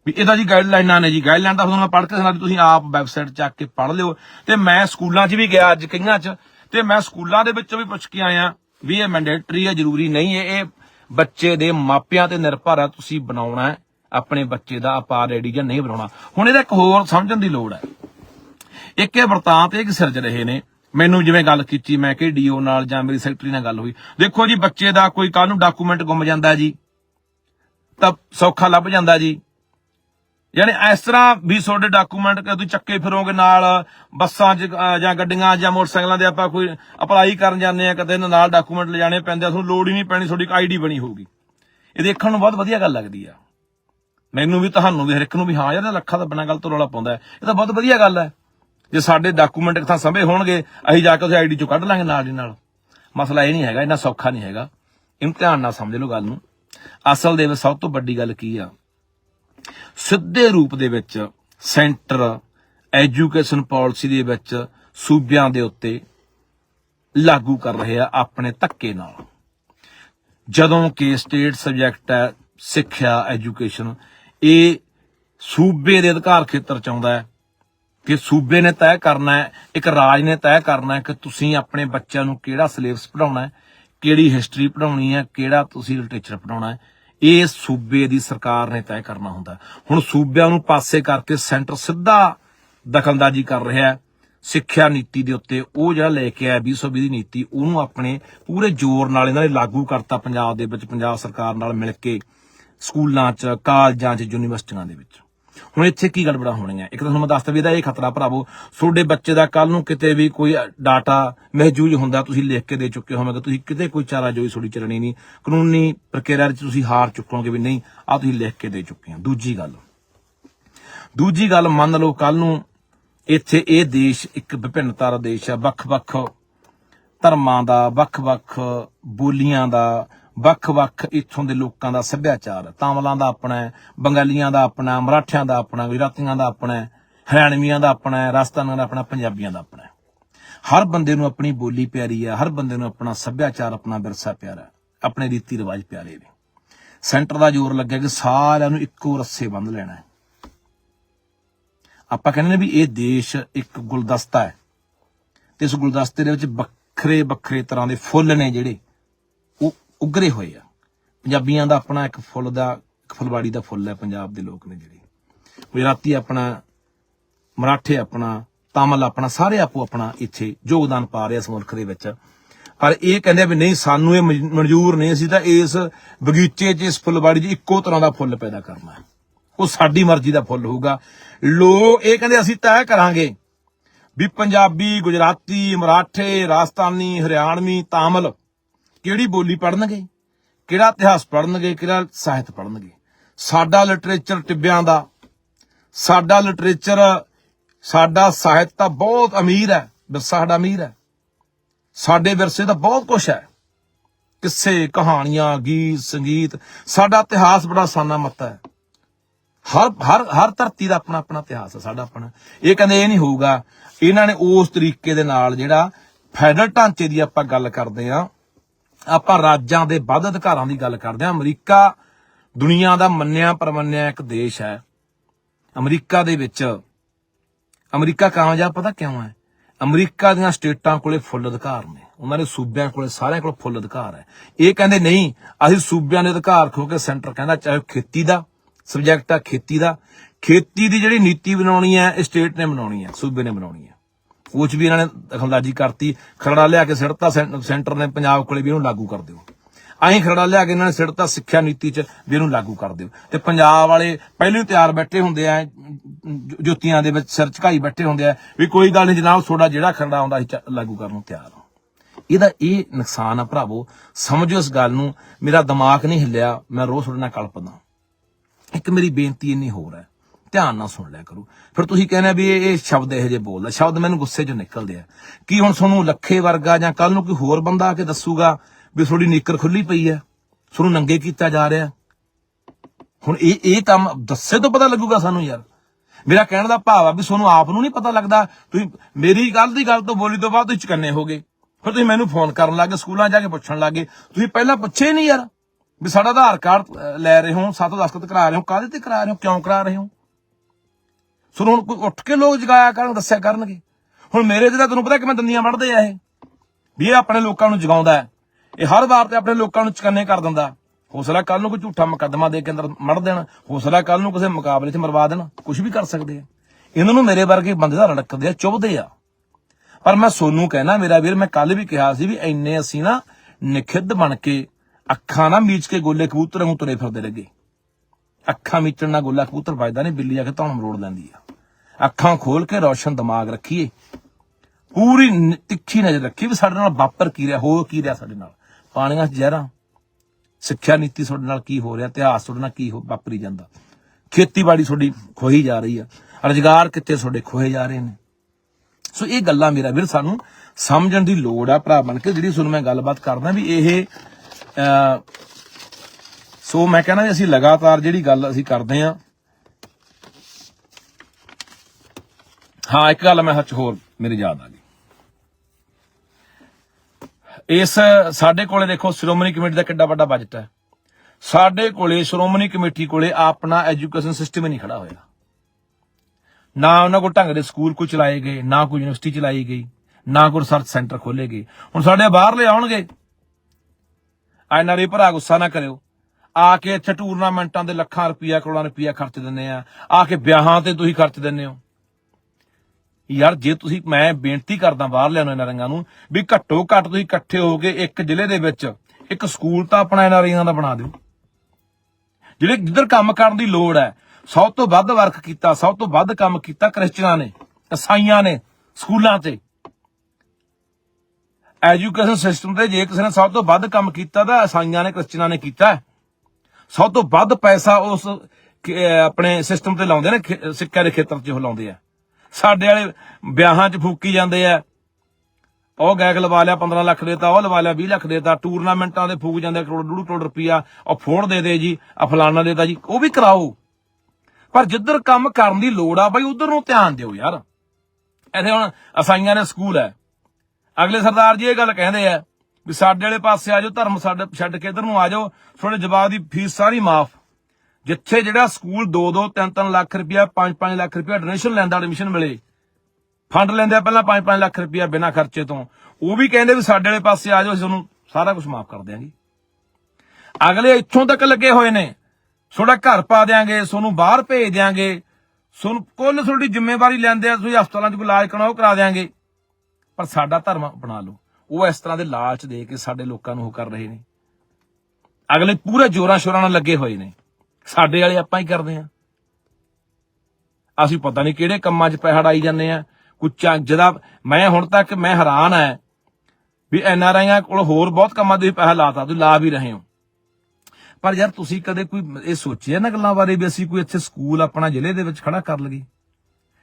ਵੀ ਇਹਦਾ ਜੀ ਗਾਈਡਲਾਈਨਾਂ ਨੇ ਜੀ। ਗਾਈਡਲਾਈਨ ਤਾਂ ਤੁਹਾਨੂੰ ਪੜ੍ਹ ਕੇ ਸੁਣਾ ਤੁਸੀਂ ਆਪ ਵੈਬਸਾਈਟ ਚੱਕ ਕੇ ਪੜ੍ਹ ਲਿਓ। ਤੇ ਮੈਂ ਸਕੂਲਾਂ 'ਚ ਵੀ ਗਿਆ ਅੱਜ ਕਈਆਂ 'ਚ। ਤੇ ਮੈਂ ਸਕੂਲਾਂ ਦੇ ਵਿੱਚੋਂ ਵੀ ਪੁੱਛ ਕੇ ਆਇਆ ਵੀ ਇਹ ਮੈਂਡੇਟਰੀ ਹੈ, ਜ਼ਰੂਰੀ ਨਹੀਂ ਹੈ। ਇਹ ਬੱਚੇ ਦੇ ਮਾਪਿਆਂ ਤੇ ਨਿਰਭਰ ਹੈ ਤੁਸੀਂ ਬਣਾਉਣਾ ਹੈ। ਆਪਣੇ ਬੱਚੇ ਦਾ ਅਪਾਰ ਰੈਡੀ ਜਾਂ ਨਹੀਂ ਬਣਾਉਣਾ। ਹੁਣ ਇਹਦਾ ਇੱਕ ਹੋਰ ਸਮਝਣ ਦੀ ਲੋੜ ਹੈ। ਇੱਕ ਇਹ ਵਰਤਾਂਤ ਇਹ ਕਿ ਸਿਰਜ ਰਹੇ ਨੇ। ਮੈਨੂੰ ਜਿਵੇਂ ਗੱਲ ਕੀਤੀ, ਮੈਂ ਕਿ ਡੀਓ ਨਾਲ ਜਾਂ ਮੇਰੀ ਸੈਕਟਰੀ ਨਾਲ ਗੱਲ ਹੋਈ। ਦੇਖੋ ਜੀ, ਬੱਚੇ ਦਾ ਕੋਈ ਕੱਲ ਨੂੰ ਡਾਕੂਮੈਂਟ ਗੁੰਮ ਜਾਂਦਾ ਜੀ, ਤਾਂ ਸੌਖਾ ਲੱਭ ਜਾਂਦਾ ਜੀ। ਯਾਨੀ ਇਸ ਤਰ੍ਹਾਂ ਵੀ ਤੁਹਾਡੇ ਡਾਕੂਮੈਂਟ ਕਿ ਤੁਸੀਂ ਚੱਕੇ ਫਿਰੋਗੇ ਨਾਲ, ਬੱਸਾਂ 'ਚ ਜਾਂ ਗੱਡੀਆਂ ਜਾਂ ਮੋਟਰਸਾਈਕਲਾਂ ਦੇ ਆਪਾਂ ਕੋਈ ਅਪਲਾਈ ਕਰਨ ਜਾਂਦੇ ਆ ਕਦੇ ਨਾਲ ਡਾਕੂਮੈਂਟ ਲਿਜਾਣੇ ਪੈਂਦੇ ਆ, ਤੁਹਾਨੂੰ ਲੋੜ ਹੀ ਨਹੀਂ ਪੈਣੀ, ਤੁਹਾਡੀ ਆਈਡੀ ਬਣੀ ਹੋਊਗੀ। ਇਹ ਦੇਖਣ ਨੂੰ ਬਹੁਤ ਵਧੀਆ ਗੱਲ ਲੱਗਦੀ ਆ। ਮੈਨੂੰ ਵੀ, ਤੁਹਾਨੂੰ ਵੀ, ਹਰ ਇੱਕ ਨੂੰ ਵੀ, ਹਾਂ, ਯਾਰ ਲੱਖਾਂ ਦਾ ਬਿਨਾਂ ਗੱਲ ਤੋਂ ਰੌਲਾ ਪਾਉਂਦਾ ਇਹ ਤਾਂ ਬਹੁਤ ਵਧੀਆ ਗੱਲ ਹੈ। ਜੇ ਸਾਡੇ ਡਾਕੂਮੈਂਟ ਇੱਕ ਥਾਂ ਸੰਭੇ ਹੋਣਗੇ, ਅਸੀਂ ਜਾ ਕੇ ਉਸ ਆਈਡੀ ਚੋਂ ਕੱਢ ਲਾਂਗੇ ਨਾਲ ਦੀ ਨਾਲ। ਮਸਲਾ ਇਹ ਨਹੀਂ ਹੈਗਾ, ਇੰਨਾ ਸੌਖਾ ਨਹੀਂ ਹੈਗਾ। ਇਮਤਿਹਾਨ ਨਾਲ ਸਮਝ ਲਓ ਗੱਲ ਨੂੰ। ਅਸਲ ਦੇ ਵਿੱਚ ਸਭ ਤੋਂ ਵੱਡੀ ਗੱਲ ਕੀ ਆ? ਸਿੱਧੇ ਰੂਪ ਦੇ ਵਿੱਚ ਸੈਂਟਰ, ਐਜੂਕੇਸ਼ਨ ਪਾਲਿਸੀ ਦੇ ਵਿੱਚ ਸੂਬਿਆਂ ਦੇ ਉੱਤੇ ਲਾਗੂ ਕਰ ਰਹੇ ਆ ਆਪਣੇ ਧੱਕੇ ਨਾਲ। ਜਦੋਂ ਕਿ ਸਟੇਟ ਸਬਜੈਕਟ ਹੈ ਸਿੱਖਿਆ, ਐਜੂਕੇਸ਼ਨ, ਇਹ ਸੂਬੇ ਦੇ ਅਧਿਕਾਰ ਖੇਤਰ ਚ ਆਉਂਦਾ ਹੈ। ਕਿ ਸੂਬੇ ਨੇ ਤੈਅ ਕਰਨਾ ਹੈ, ਇੱਕ ਰਾਜ ਨੇ ਤੈਅ ਕਰਨਾ ਹੈ ਕਿ ਤੁਸੀਂ ਆਪਣੇ ਬੱਚਿਆਂ ਨੂੰ ਕਿਹੜਾ ਸਿਲੇਬਸ ਪੜਾਉਣਾ ਹੈ, ਕਿਹੜੀ ਹਿਸਟਰੀ ਪੜਾਉਣੀ ਹੈ, ਕਿਹੜਾ ਤੁਸੀਂ ਲਿਟਰੇਚਰ ਪੜਾਉਣਾ ਹੈ। ਇਹ ਸੂਬੇ ਦੀ ਸਰਕਾਰ ਨੇ ਤੈਅ ਕਰਨਾ ਹੁੰਦਾ ਹੁਣ ਸੂਬਿਆਂ ਨੂੰ ਪਾਸੇ ਕਰਕੇ ਸੈਂਟਰ ਸਿੱਧਾ ਦਖਲਅੰਦਾਜ਼ੀ ਕਰ ਰਿਹਾ ਹੈ। ਸਿੱਖਿਆ ਨੀਤੀ ਦੇ ਉੱਤੇ ਉਹ ਜਿਹੜਾ ਲੈ ਕੇ ਆਇਆ 2020 ਦੀ ਨੀਤੀ, ਉਹਨੂੰ ਆਪਣੇ ਪੂਰੇ ਜ਼ੋਰ ਨਾਲ ਇਹਨਾਂ ਨੇ ਲਾਗੂ ਕਰਤਾ ਪੰਜਾਬ ਦੇ ਵਿੱਚ, ਪੰਜਾਬ ਸਰਕਾਰ ਨਾਲ ਮਿਲ ਕੇ, ਸਕੂਲਾਂ 'ਚ, ਕਾਲਜਾਂ 'ਚ, ਯੂਨੀਵਰਸਿਟੀਆਂ ਦੇ ਵਿੱਚ। ਹੁਣ ਇੱਥੇ ਕੀ ਗੜਬੜਾ ਹੈ ਇੱਕ ਤਾਂ ਤੁਹਾਨੂੰ ਮੈਂ ਵੀ ਇਹਦਾ ਇਹ ਖਤਰਾ ਭਰਾਵੋ, ਤੁਹਾਡੇ ਬੱਚੇ ਦਾ ਕੱਲ ਨੂੰ ਕਿਤੇ ਵੀ ਕੋਈ ਡਾਟਾ ਮਹਿਜੂਜ ਹੁੰਦਾ, ਤੁਸੀਂ ਲਿਖ ਕੇ ਦੇ ਚੁੱਕੇ ਹੋਵੋਗੇ, ਤੁਸੀਂ ਕਿਤੇ ਕੋਈ ਚਾਰਾ ਜੋਈ ਤੁਹਾਡੀ ਚੱਲਣੀ ਨਹੀਂ। ਕਾਨੂੰਨੀ ਪ੍ਰਕਿਰਿਆ 'ਚ ਤੁਸੀਂ ਹਾਰ ਚੁੱਕੋਗੇ ਵੀ ਨਹੀਂ ਆ ਤੁਸੀਂ ਲਿਖ ਕੇ ਦੇ ਚੁੱਕੇ ਹੋ ਦੂਜੀ ਗੱਲ ਦੂਜੀ ਗੱਲ ਮੰਨ ਲਓ ਕੱਲ ਨੂੰ ਇੱਥੇ ਇਹ ਦੇਸ਼ ਇੱਕ ਵਿਭਿੰਨਤਾ ਦਾ ਦੇਸ਼ ਹੈ ਵੱਖ-ਵੱਖ ਧਰਮਾਂ ਦਾ, ਵੱਖ-ਵੱਖ ਬੋਲੀਆਂ ਦਾ ਵੱਖ-ਵੱਖ ਇੱਥੋਂ ਦੇ ਲੋਕਾਂ ਦਾ ਸੱਭਿਆਚਾਰ ਤਾਮਲਾਂ ਦਾ ਆਪਣਾ ਹੈ ਬੰਗਾਲੀਆਂ ਦਾ ਆਪਣਾ ਮਰਾਠਿਆਂ ਦਾ ਆਪਣਾ ਗੁਜਰਾਤੀਆਂ ਦਾ ਆਪਣਾ ਹੈ, ਹਰਿਆਣਵੀਆਂ ਦਾ ਆਪਣਾ ਹੈ, ਰਾਜਸਥਾਨੀਆਂ ਦਾ ਆਪਣਾ ਪੰਜਾਬੀਆਂ ਦਾ ਆਪਣਾ ਹੈ। ਹਰ ਬੰਦੇ ਨੂੰ ਆਪਣੀ ਬੋਲੀ ਪਿਆਰੀ ਹੈ ਹਰ ਬੰਦੇ ਨੂੰ ਆਪਣਾ ਸੱਭਿਆਚਾਰ ਆਪਣਾ ਵਿਰਸਾ ਪਿਆਰਾ ਆਪਣੇ ਰੀਤੀ ਰਿਵਾਜ ਪਿਆਰੇ ਨੇ। ਸੈਂਟਰ ਦਾ ਜ਼ੋਰ ਲੱਗਿਆ ਕਿ ਸਾਰਿਆਂ ਨੂੰ ਇੱਕੋ ਰੱਸੇ ਬੰਨ ਲੈਣਾ ਹੈ। ਆਪਾਂ ਕਹਿੰਦੇ ਨੇ ਵੀ ਇਹ ਦੇਸ਼ ਇੱਕ ਗੁਲਦਸਤਾ ਹੈ। ਤੇ ਇਸ ਗੁਲਦਸਤੇ ਦੇ ਵਿੱਚ ਵੱਖਰੇ ਵੱਖਰੇ ਤਰ੍ਹਾਂ ਦੇ ਫੁੱਲ ਨੇ ਜਿਹੜੇ। ਉਗਰੇ ਹੋਏ ਆ। ਪੰਜਾਬੀਆਂ ਦਾ ਆਪਣਾ ਇੱਕ ਫੁੱਲ ਦਾ, ਇੱਕ ਫੁਲਵਾੜੀ ਦਾ ਫੁੱਲ ਹੈ ਪੰਜਾਬ ਦੇ ਲੋਕ ਨੇ ਜਿਹੜੇ। ਗੁਜਰਾਤੀ ਆਪਣਾ, ਮਰਾਠੇ ਆਪਣਾ, ਤਾਮਲ ਆਪਣਾ, ਸਾਰੇ ਆਪੋ ਆਪਣਾ ਇੱਥੇ ਯੋਗਦਾਨ ਪਾ ਰਹੇ ਇਸ ਮੁਲਕ ਦੇ ਵਿੱਚ। ਪਰ ਇਹ ਕਹਿੰਦੇ ਵੀ ਨਹੀਂ, ਸਾਨੂੰ ਇਹ ਮਨ- ਮਨਜ਼ੂਰ ਨਹੀਂ, ਅਸੀਂ ਤਾਂ ਇਸ ਬਗੀਚੇ 'ਚ, ਇਸ ਫੁੱਲਵਾੜੀ 'ਚ ਇੱਕੋ ਤਰ੍ਹਾਂ ਦਾ ਫੁੱਲ ਪੈਦਾ ਕਰਨਾ ਹੈ। ਉਹ ਸਾਡੀ ਮਰਜ਼ੀ ਦਾ ਫੁੱਲ ਹੋਊਗਾ। ਲੋਕ ਇਹ ਕਹਿੰਦੇ ਅਸੀਂ ਤੈਅ ਕਰਾਂਗੇ ਵੀ ਪੰਜਾਬੀ, ਗੁਜਰਾਤੀ, ਮਰਾਠੇ, ਰਾਜਸਥਾਨੀ, ਹਰਿਆਣਵੀ, ਤਾਮਿਲ ਕਿਹੜੀ ਬੋਲੀ ਪੜਨਗੇ ਕਿਹੜਾ ਇਤਿਹਾਸ ਪੜਨਗੇ ਕਿਹੜਾ ਸਾਹਿਤ ਪੜਨਗੇ ਸਾਡਾ ਲਿਟਰੇਚਰ ਟਿੱਬਿਆਂ ਦਾ। ਸਾਡਾ ਲਿਟਰੇਚਰ ਸਾਡਾ ਸਾਹਿਤ ਤਾਂ ਬਹੁਤ ਅਮੀਰ ਹੈ। ਵਿਰਸਾ ਸਾਡਾ ਅਮੀਰ ਹੈ। ਸਾਡੇ ਵਿਰਸੇ ਦਾ ਬਹੁਤ ਕੁਝ ਹੈ। ਕਿੱਸੇ, ਕਹਾਣੀਆਂ, ਗੀਤ, ਸੰਗੀਤ, ਸਾਡਾ ਇਤਿਹਾਸ ਬੜਾ ਸਾਨਾ ਮੱਤਾ ਹੈ। ਹਰ ਹਰ ਹਰ ਧਰਤੀ ਦਾ ਆਪਣਾ ਆਪਣਾ ਇਤਿਹਾਸ ਹੈ, ਸਾਡਾ ਆਪਣਾ। ਇਹ ਕਹਿੰਦੇ ਇਹ ਨਹੀਂ ਹੋਊਗਾ। ਇਹਨਾਂ ਨੇ ਉਸ ਤਰੀਕੇ ਦੇ ਨਾਲ ਜਿਹੜਾ ਫੈਡਰਲ ਢਾਂਚੇ ਦੀ ਆਪਾਂ ਗੱਲ ਕਰਦੇ ਆ ਆਪਾਂ ਰਾਜਾਂ ਦੇ ਵੱਧ ਅਧਿਕਾਰਾਂ ਦੀ ਗੱਲ ਕਰਦੇ ਹਾਂ। ਅਮਰੀਕਾ ਦੁਨੀਆ ਦਾ ਮੰਨਿਆ ਪਰਮੰਨਿਆ ਇੱਕ ਦੇਸ਼ ਹੈ। ਅਮਰੀਕਾ ਦੇ ਵਿੱਚ ਅਮਰੀਕਾ ਕਾਮਯਾਬ ਪਤਾ ਕਿਉਂ ਹੈ? ਅਮਰੀਕਾ ਦੀਆਂ ਸਟੇਟਾਂ ਕੋਲੇ ਫੁੱਲ ਅਧਿਕਾਰ ਨੇ। ਉਹਨਾਂ ਦੇ ਸੂਬਿਆਂ ਕੋਲੇ ਸਾਰਿਆਂ ਕੋਲ ਫੁੱਲ ਅਧਿਕਾਰ ਹੈ। ਇਹ ਕਹਿੰਦੇ ਨਹੀਂ, ਅਸੀਂ ਸੂਬਿਆਂ ਦੇ ਅਧਿਕਾਰ ਖੋ ਕੇ ਸੈਂਟਰ ਕਹਿੰਦਾ, ਚਾਹੇ ਉਹ ਖੇਤੀ ਦਾ ਸਬਜੈਕਟ ਆ, ਖੇਤੀ ਦਾ। ਖੇਤੀ ਦੀ ਜਿਹੜੀ ਨੀਤੀ ਬਣਾਉਣੀ ਹੈ, ਇਹ ਸਟੇਟ ਨੇ ਬਣਾਉਣੀ ਹੈ, ਸੂਬੇ ਨੇ ਬਣਾਉਣੀ ਹੈ। ਉਹ 'ਚ ਵੀ ਇਹਨਾਂ ਨੇ ਦਖਲਦਾਜ਼ੀ ਕਰਤੀ, ਖਰੜਾ ਲਿਆ ਕੇ ਸਿੜਤਾ ਸੈਂ- ਸੈਂਟਰ ਨੇ ਪੰਜਾਬ ਕੋਲੇ ਵੀ ਇਹਨੂੰ ਲਾਗੂ ਕਰ ਦਿਓ। ਐਂ ਖਰੜਾ ਲਿਆ ਕੇ ਇਹਨਾਂ ਨੇ ਸਿੱਟਤਾ ਸਿੱਖਿਆ ਨੀਤੀ 'ਚ ਵੀ ਇਹਨੂੰ ਲਾਗੂ ਕਰ ਦਿਓ। ਤੇ ਪੰਜਾਬ ਵਾਲੇ ਪਹਿਲਾਂ ਤਿਆਰ ਬੈਠੇ ਹੁੰਦੇ ਆ, ਜ- ਜੁੱਤੀਆਂ ਦੇ ਵਿੱਚ ਸਿਰ ਝੁਕਾਈ ਬੈਠੇ ਹੁੰਦੇ ਆ, ਵੀ ਕੋਈ ਗੱਲ ਨਹੀਂ ਜਨਾਬ ਤੁਹਾਡਾ ਜਿਹੜਾ ਖਰੜਾ ਆਉਂਦਾ ਅਸੀਂ ਚ- ਲਾਗੂ ਕਰਨ ਨੂੰ ਤਿਆਰ ਹਾਂ। ਇਹਦਾ ਇਹ ਨੁਕਸਾਨ ਆ ਭਰਾਵੋ, ਸਮਝੋ ਇਸ ਗੱਲ ਨੂੰ, ਮੇਰਾ ਦਿਮਾਗ ਨਹੀਂ ਹਿੱਲਿਆ, ਮੈਂ ਰੋਜ਼ ਤੁਹਾਡੇ ਨਾਲ ਕਲਪਦਾ ਇੱਕ ਮੇਰੀ ਬੇਨਤੀ ਇੰਨੀ ਹੋਰ ਹੈ ਧਿਆਨ ਨਾਲ ਸੁਣ ਲਿਆ ਕਰੋ। ਫਿਰ ਤੁਸੀਂ ਕਹਿੰਦੇ ਵੀ ਇਹ ਸ਼ਬਦ ਇਹੋ ਜਿਹੇ ਬੋਲਦਾ। ਸ਼ਬਦ ਮੈਨੂੰ ਗੁੱਸੇ 'ਚ ਨਿਕਲਦੇ ਆ। ਕੀ ਹੁਣ ਤੁਹਾਨੂੰ ਲੱਖੇ ਵਰਗਾ ਜਾਂ ਕੱਲ ਨੂੰ ਕੋਈ ਹੋਰ ਬੰਦਾ ਆ ਕੇ ਦੱਸੂਗਾ ਵੀ ਤੁਹਾਡੀ ਨੀਕਰ ਖੁੱਲੀ ਪਈ ਹੈ ਤੁਹਾਨੂੰ ਨੰਗੇ ਕੀਤਾ ਜਾ ਰਿਹਾ? ਹੁਣ ਇਹ ਇਹ ਕੰਮ ਦੱਸੇ ਤੋਂ ਪਤਾ ਲੱਗੂਗਾ ਸਾਨੂੰ ਯਾਰ। ਮੇਰਾ ਕਹਿਣ ਦਾ ਭਾਵ ਆ ਵੀ ਤੁਹਾਨੂੰ ਆਪ ਨੂੰ ਨਹੀਂ ਪਤਾ ਲੱਗਦਾ। ਤੁਸੀਂ ਮੇਰੀ ਗੱਲ ਦੀ ਗੱਲ ਤੋਂ ਬੋਲੀ ਤੋਂ ਬਾਅਦ ਤੁਸੀਂ ਚਕੰਨੇ ਹੋਗੇ। ਫਿਰ ਤੁਸੀਂ ਮੈਨੂੰ ਫੋਨ ਕਰਨ ਲੱਗੇ ਸਕੂਲਾਂ ਜਾ ਕੇ ਪੁੱਛਣ ਲੱਗੇ ਤੁਸੀਂ ਪਹਿਲਾਂ ਪੁੱਛੇ ਨਹੀਂ ਯਾਰ ਵੀ ਸਾਡਾ ਆਧਾਰ ਕਾਰਡ ਲੈ ਰਹੇ ਹੋ, ਸਾਤੋਂ ਦਸਤਖਤ ਕਰਾ ਰਹੇ ਹੋ। ਕਾਹਦੇ ਤੇ ਕਰਾ ਰਹੇ ਹੋ? ਕਿਉਂ ਕਰਾ ਰਹੇ ਹੋ? ਸੁਣ, ਹੁਣ ਕੋਈ ਉੱਠ ਕੇ ਲੋਕ ਜਗਾਇਆ ਕਰਨ, ਦੱਸਿਆ ਕਰਨਗੇ। ਹੁਣ ਮੇਰੇ ਤੇ ਤਾਂ ਤੈਨੂੰ ਪਤਾ ਮੈਂ ਦੰਦੀਆਂ ਵੜਦੇ ਆ ਇਹ। ਵੀ ਇਹ ਆਪਣੇ ਲੋਕਾਂ ਨੂੰ ਜਗਾਉਂਦਾ ਹੈ। ਇਹ ਹਰ ਵਾਰ ਤੇ ਆਪਣੇ ਲੋਕਾਂ ਨੂੰ ਚਕੰਨੇ ਕਰ ਦਿੰਦਾ। ਹੌਸਲਾ ਕੱਲ ਨੂੰ ਕੋਈ ਝੂਠਾ ਮੁਕੱਦਮਾ ਦੇ ਕੇ ਅੰਦਰ ਮੜ ਦੇਣ, ਹੌਸਲਾ ਕੱਲ ਨੂੰ ਕਿਸੇ ਮੁਕਾਬਲੇ 'ਚ ਮਰਵਾ ਦੇਣ ਕੁਝ ਵੀ ਕਰ ਸਕਦੇ ਆ। ਇਹਨਾਂ ਨੂੰ ਮੇਰੇ ਵਰਗੇ ਬੰਦੇ ਦਾ ਰੜਕਦੇ ਆ, ਚੁੱਭਦੇ ਆ। ਪਰ ਮੈਂ ਸੋਨੂੰ ਕਹਿਣਾ ਮੇਰਾ ਵੀਰ, ਮੈਂ ਕੱਲ ਵੀ ਕਿਹਾ ਸੀ ਵੀ ਇੰਨੇ ਅਸੀਂ ਨਾ ਨਿਖਿੱਧ ਬਣ ਕੇ ਅੱਖਾਂ ਨਾ ਮੀਚ ਕੇ ਗੋਲੇ ਕਬੂਤਰ ਨੂੰ ਤੁਰੇ ਫਿਰਦੇ ਲੱਗੇ। ਅੱਖਾਂ ਮੀਚਣ ਨਾਲ ਗੋਲਾ ਕਬੂਤਰ ਵੱਜਦਾ ਨਹੀਂ ਬਿੱਲੀ ਆ ਕੇ ਧੌਣ ਮਰੋੜ ਲੈਂਦੀ ਆ। ਅੱਖਾਂ ਖੋਲ ਕੇ ਰੌਸ਼ਨ ਦਿਮਾਗ ਰੱਖੀਏ। ਪੂਰੀ ਨ- ਤਿੱਖੀ ਨਜ਼ਰ ਰੱਖੀ ਵੀ ਸਾਡੇ ਨਾਲ ਵਾਪਰ ਕੀ ਰਿਹਾ ਹੋ ਕੀ ਰਿਹਾ ਸਾਡੇ ਨਾਲ। ਪਾਣੀਆਂ 'ਚ ਜ਼ਹਿਰਾਂ। ਸਿੱਖਿਆ ਨੀਤੀ ਤੁਹਾਡੇ ਨਾਲ ਕੀ ਹੋ ਰਿਹਾ ਇਤਿਹਾਸ ਤੁਹਾਡੇ ਨਾਲ ਕੀ ਹੋ- ਵਾਪਰੀ ਜਾਂਦਾ। ਖੇਤੀਬਾੜੀ ਤੁਹਾਡੀ ਖੋਹੀ ਜਾ ਰਹੀ ਆ। ਰੁਜ਼ਗਾਰ ਕਿੱਥੇ ਤੁਹਾਡੇ ਖੋਹੇ ਜਾ ਰਹੇ ਨੇ। ਸੋ ਇਹ ਗੱਲਾਂ ਮੇਰਾ ਵੀਰ ਸਾਨੂੰ ਸਮਝਣ ਦੀ ਲੋੜ ਆ ਭਰਾ ਬਣ ਕੇ ਜਿਹੜੀ ਤੁਹਾਨੂੰ ਮੈਂ ਗੱਲਬਾਤ ਕਰਦਾ ਵੀ ਇਹ ਅਹ, ਸੋ ਮੈਂ ਕਹਿੰਦਾ ਵੀ ਅਸੀਂ ਲਗਾਤਾਰ ਜਿਹੜੀ ਗੱਲ ਅਸੀਂ ਕਰਦੇ ਆ ਹਾਂ, ਇੱਕ ਗੱਲ ਮੈਂ ਹੱਚ ਹੋਰ ਮੇਰੇ ਯਾਦ ਆ ਗਈ। ਇਸ ਸਾਡੇ ਕੋਲੇ ਦੇਖੋ ਸ਼੍ਰੋਮਣੀ ਕਮੇਟੀ ਦਾ ਕਿੱਡਾ ਵੱਡਾ ਬਜਟ ਹੈ। ਸਾਡੇ ਕੋਲੇ, ਸ਼੍ਰੋਮਣੀ ਕਮੇਟੀ ਕੋਲੇ ਆਪਣਾ ਐਜੂਕੇਸ਼ਨ ਸਿਸਟਮ ਹੀ ਨਹੀਂ ਖੜਾ ਹੋਇਆ। ਨਾ ਉਹਨਾਂ ਕੋਲ ਢੰਗ ਦੇ ਸਕੂਲ ਕੋਈ ਚਲਾਏ ਗਏ, ਨਾ ਕੋਈ ਯੂਨੀਵਰਸਿਟੀ ਚਲਾਈ ਗਈ, ਨਾ ਕੋਈ ਰਿਸਰਚ ਸੈਂਟਰ ਖੋਲੇ ਗਏ। ਹੁਣ ਸਾਡੇ ਬਾਹਰਲੇ ਆਉਣਗੇ। ਐਨਆਰਏ ਭਰਾ ਗੁੱਸਾ ਨਾ ਕਰਿਓ। ਆ ਕੇ ਇੱਥੇ ਟੂਰਨਾਮੈਂਟਾਂ ਦੇ ਲੱਖਾਂ ਰੁਪਈਆ, ਕਰੋੜਾਂ ਰੁਪਈਆ ਖਰਚ ਦਿੰਦੇ ਆ। ਆ ਕੇ ਵਿਆਹਾਂ ਤੇ ਤੁਸੀਂ ਖਰਚ ਦਿੰਦੇ ਹੋ। ਯਾਰ ਜੇ ਤੁਸੀਂ, ਮੈਂ ਬੇਨਤੀ ਕਰਦਾ ਬਾਹਰਲਿਆਂ ਨੂੰ ਇਹਨਾਂ ਰੰਗਾਂ ਨੂੰ ਵੀ ਘੱਟੋ ਘੱਟ ਤੁਸੀਂ ਇਕੱਠੇ ਹੋ ਕੇ ਇੱਕ ਜ਼ਿਲ੍ਹੇ ਦੇ ਵਿੱਚ ਇੱਕ ਸਕੂਲ ਤਾਂ ਆਪਣਾ ਐਨਆਰਆਈਆਂ ਦਾ ਬਣਾ ਦਿਓ। ਜਿਹੜੇ ਜਿੱਧਰ ਕੰਮ ਕਰਨ ਦੀ ਲੋੜ ਹੈ, ਸਭ ਤੋਂ ਵੱਧ ਵਰਕ ਕੀਤਾ, ਸਭ ਤੋਂ ਵੱਧ ਕੰਮ ਕੀਤਾ ਕ੍ਰਿਸਚਨਾਂ ਨੇ ਈਸਾਈਆਂ ਨੇ ਸਕੂਲਾਂ ਤੇ। ਐਜੂਕੇਸ਼ਨ ਸਿਸਟਮ ਤੇ ਜੇ ਕਿਸੇ ਨੇ ਸਭ ਤੋਂ ਵੱਧ ਕੰਮ ਕੀਤਾ ਤਾਂ ਈਸਾਈਆਂ ਨੇ, ਕ੍ਰਿਸਚਨਾਂ ਨੇ ਕੀਤਾ ਸਭ ਤੋਂ ਵੱਧ ਪੈਸਾ ਉਸ ਆਪਣੇ ਸਿਸਟਮ ਤੇ ਲਾਉਂਦੇ ਨੇ ਸਿੱਖਿਆ ਦੇ ਖੇਤਰ 'ਚ ਉਹ ਲਾਉਂਦੇ ਆ। ਸਾਡੇ ਵਾਲੇ ਵਿਆਹਾਂ 'ਚ ਫੂਕੀ ਜਾਂਦੇ ਆ। ਉਹ ਗੈਗ ਲਵਾ ਲਿਆ 15 ਲੱਖ ਦੇਤਾ, ਉਹ ਲਵਾ ਲਿਆ 20 ਲੱਖ ਦੇਤਾ। ਟੂਰਨਾਮੈਂਟਾਂ ਦੇ ਫੂਕ ਜਾਂਦੇ ਆ, ਕਰੋੜ, ਡੂਢ ਕਰੋੜ ਰੁਪਈਆ ਉਹ ਫੋੜ ਦੇ ਦੇ ਜੀ ਆ ਫਲਾਨਾ ਦੇਤਾ ਜੀ, ਉਹ ਵੀ ਕਰਾਓ। ਪਰ ਜਿੱਧਰ ਕੰਮ ਕਰਨ ਦੀ ਲੋੜ ਆ, ਬਾਈ ਉਧਰ ਨੂੰ ਧਿਆਨ ਦਿਓ ਯਾਰ। ਇੱਥੇ ਹੁਣ ਅਸਾਈਆਂ ਦੇ ਸਕੂਲ ਹੈ। ਅਗਲੇ ਸਰਦਾਰ ਜੀ ਇਹ ਗੱਲ ਕਹਿੰਦੇ ਆ ਵੀ ਸਾਡੇ ਵਾਲੇ ਪਾਸੇ ਆ ਜਾਓ, ਧਰਮ ਸਾਡੇ ਛੱਡ ਕੇ ਇਧਰ ਨੂੰ ਆ ਜਾਓ, ਤੁਹਾਡੇ ਜਵਾਬ ਦੀ ਫੀਸ ਸਾਰੀ ਮਾਫ। ਜਿੱਥੇ ਜਿਹੜਾ ਸਕੂਲ 2 2 3 3 ਲੱਖ ਰੁਪਇਆ 5 5 ਲੱਖ ਰੁਪਇਆ ਡੋਨੇਸ਼ਨ ਲੈਂਦਾ ਐਡਮਿਸ਼ਨ ਮਿਲੇ। ਫੰਡ ਲੈਂਦੇ ਆ ਪਹਿਲਾਂ 5 5 ਲੱਖ ਰੁਪਇਆ ਬਿਨਾਂ ਖਰਚੇ ਤੋਂ। ਉਹ ਵੀ ਕਹਿੰਦੇ ਵੀ ਸਾਡੇ ਵਾਲੇ ਪਾਸੇ ਆ ਜਾਓ, ਅਸੀਂ ਤੁਹਾਨੂੰ ਸਾਰਾ ਕੁਝ ਮਾਫ ਕਰ ਦਿਆਂਗੇ। ਅਗਲੇ ਇੱਥੋਂ ਤੱਕ ਲੱਗੇ ਹੋਏ ਨੇ। ਤੁਹਾਡਾ ਘਰ ਪਾ ਦਿਆਂਗੇ, ਤੁਹਾਨੂੰ ਬਾਹਰ ਭੇਜ ਦਿਆਂਗੇ। ਤੁਹਾਨੂੰ ਕੁੱਲ ਤੁਹਾਡੀ ਜ਼ਿੰਮੇਵਾਰੀ ਲੈਂਦੇ ਆ, ਤੁਸੀਂ ਹਸਪਤਾਲਾਂ 'ਚ ਕੋਈ ਇਲਾਜ ਕਰਾਉਣਾ ਉਹ ਕਰਾ ਦਿਆਂਗੇ। ਪਰ ਸਾਡਾ ਧਰਮ ਅਪਣਾ ਲਓ। ਉਹ ਇਸ ਤਰ੍ਹਾਂ ਦੇ ਲਾਲਚ ਦੇ ਕੇ ਸਾਡੇ ਲੋਕਾਂ ਨੂੰ ਉਹ ਕਰ ਰਹੇ ਨੇ। ਅਗਲੇ ਪੂਰੇ ਜੋਰਾਂ ਸ਼ੋਰਾਂ ਨਾਲ ਲੱਗੇ ਹੋਏ ਨੇ। ਸਾਡੇ ਵਾਲੇ ਆਪਾਂ ਹੀ ਕਰਦੇ ਆ ਅਸੀਂ ਪਤਾ ਨਹੀਂ ਕਿਹੜੇ ਕੰਮਾਂ 'ਚ ਪੈਸਾ ਡਾਈ ਜਾਂਦੇ ਆ ਕੋਈ ਚੱਜ ਮੈਂ ਹੁਣ ਤੱਕ ਮੈਂ ਹੈਰਾਨ ਆ ਵੀ ਐਨ ਆਰ ਆਈਆਂ ਕੋਲ ਹੋਰ ਬਹੁਤ ਕੰਮਾਂ ਦੇ ਪੈਸਾ ਲਾਤਾ ਤੁਸੀਂ ਲਾ ਵੀ ਰਹੇ ਹੋ। ਪਰ ਯਾਰ ਤੁਸੀਂ ਕਦੇ ਕੋਈ ਇਹ ਸੋਚਿਆ ਨਾ ਗੱਲਾਂ ਬਾਰੇ ਵੀ ਅਸੀਂ ਕੋਈ ਇੱਥੇ ਸਕੂਲ ਆਪਣਾ ਜ਼ਿਲ੍ਹੇ ਦੇ ਵਿੱਚ ਖੜਾ ਕਰ ਲਈਏ?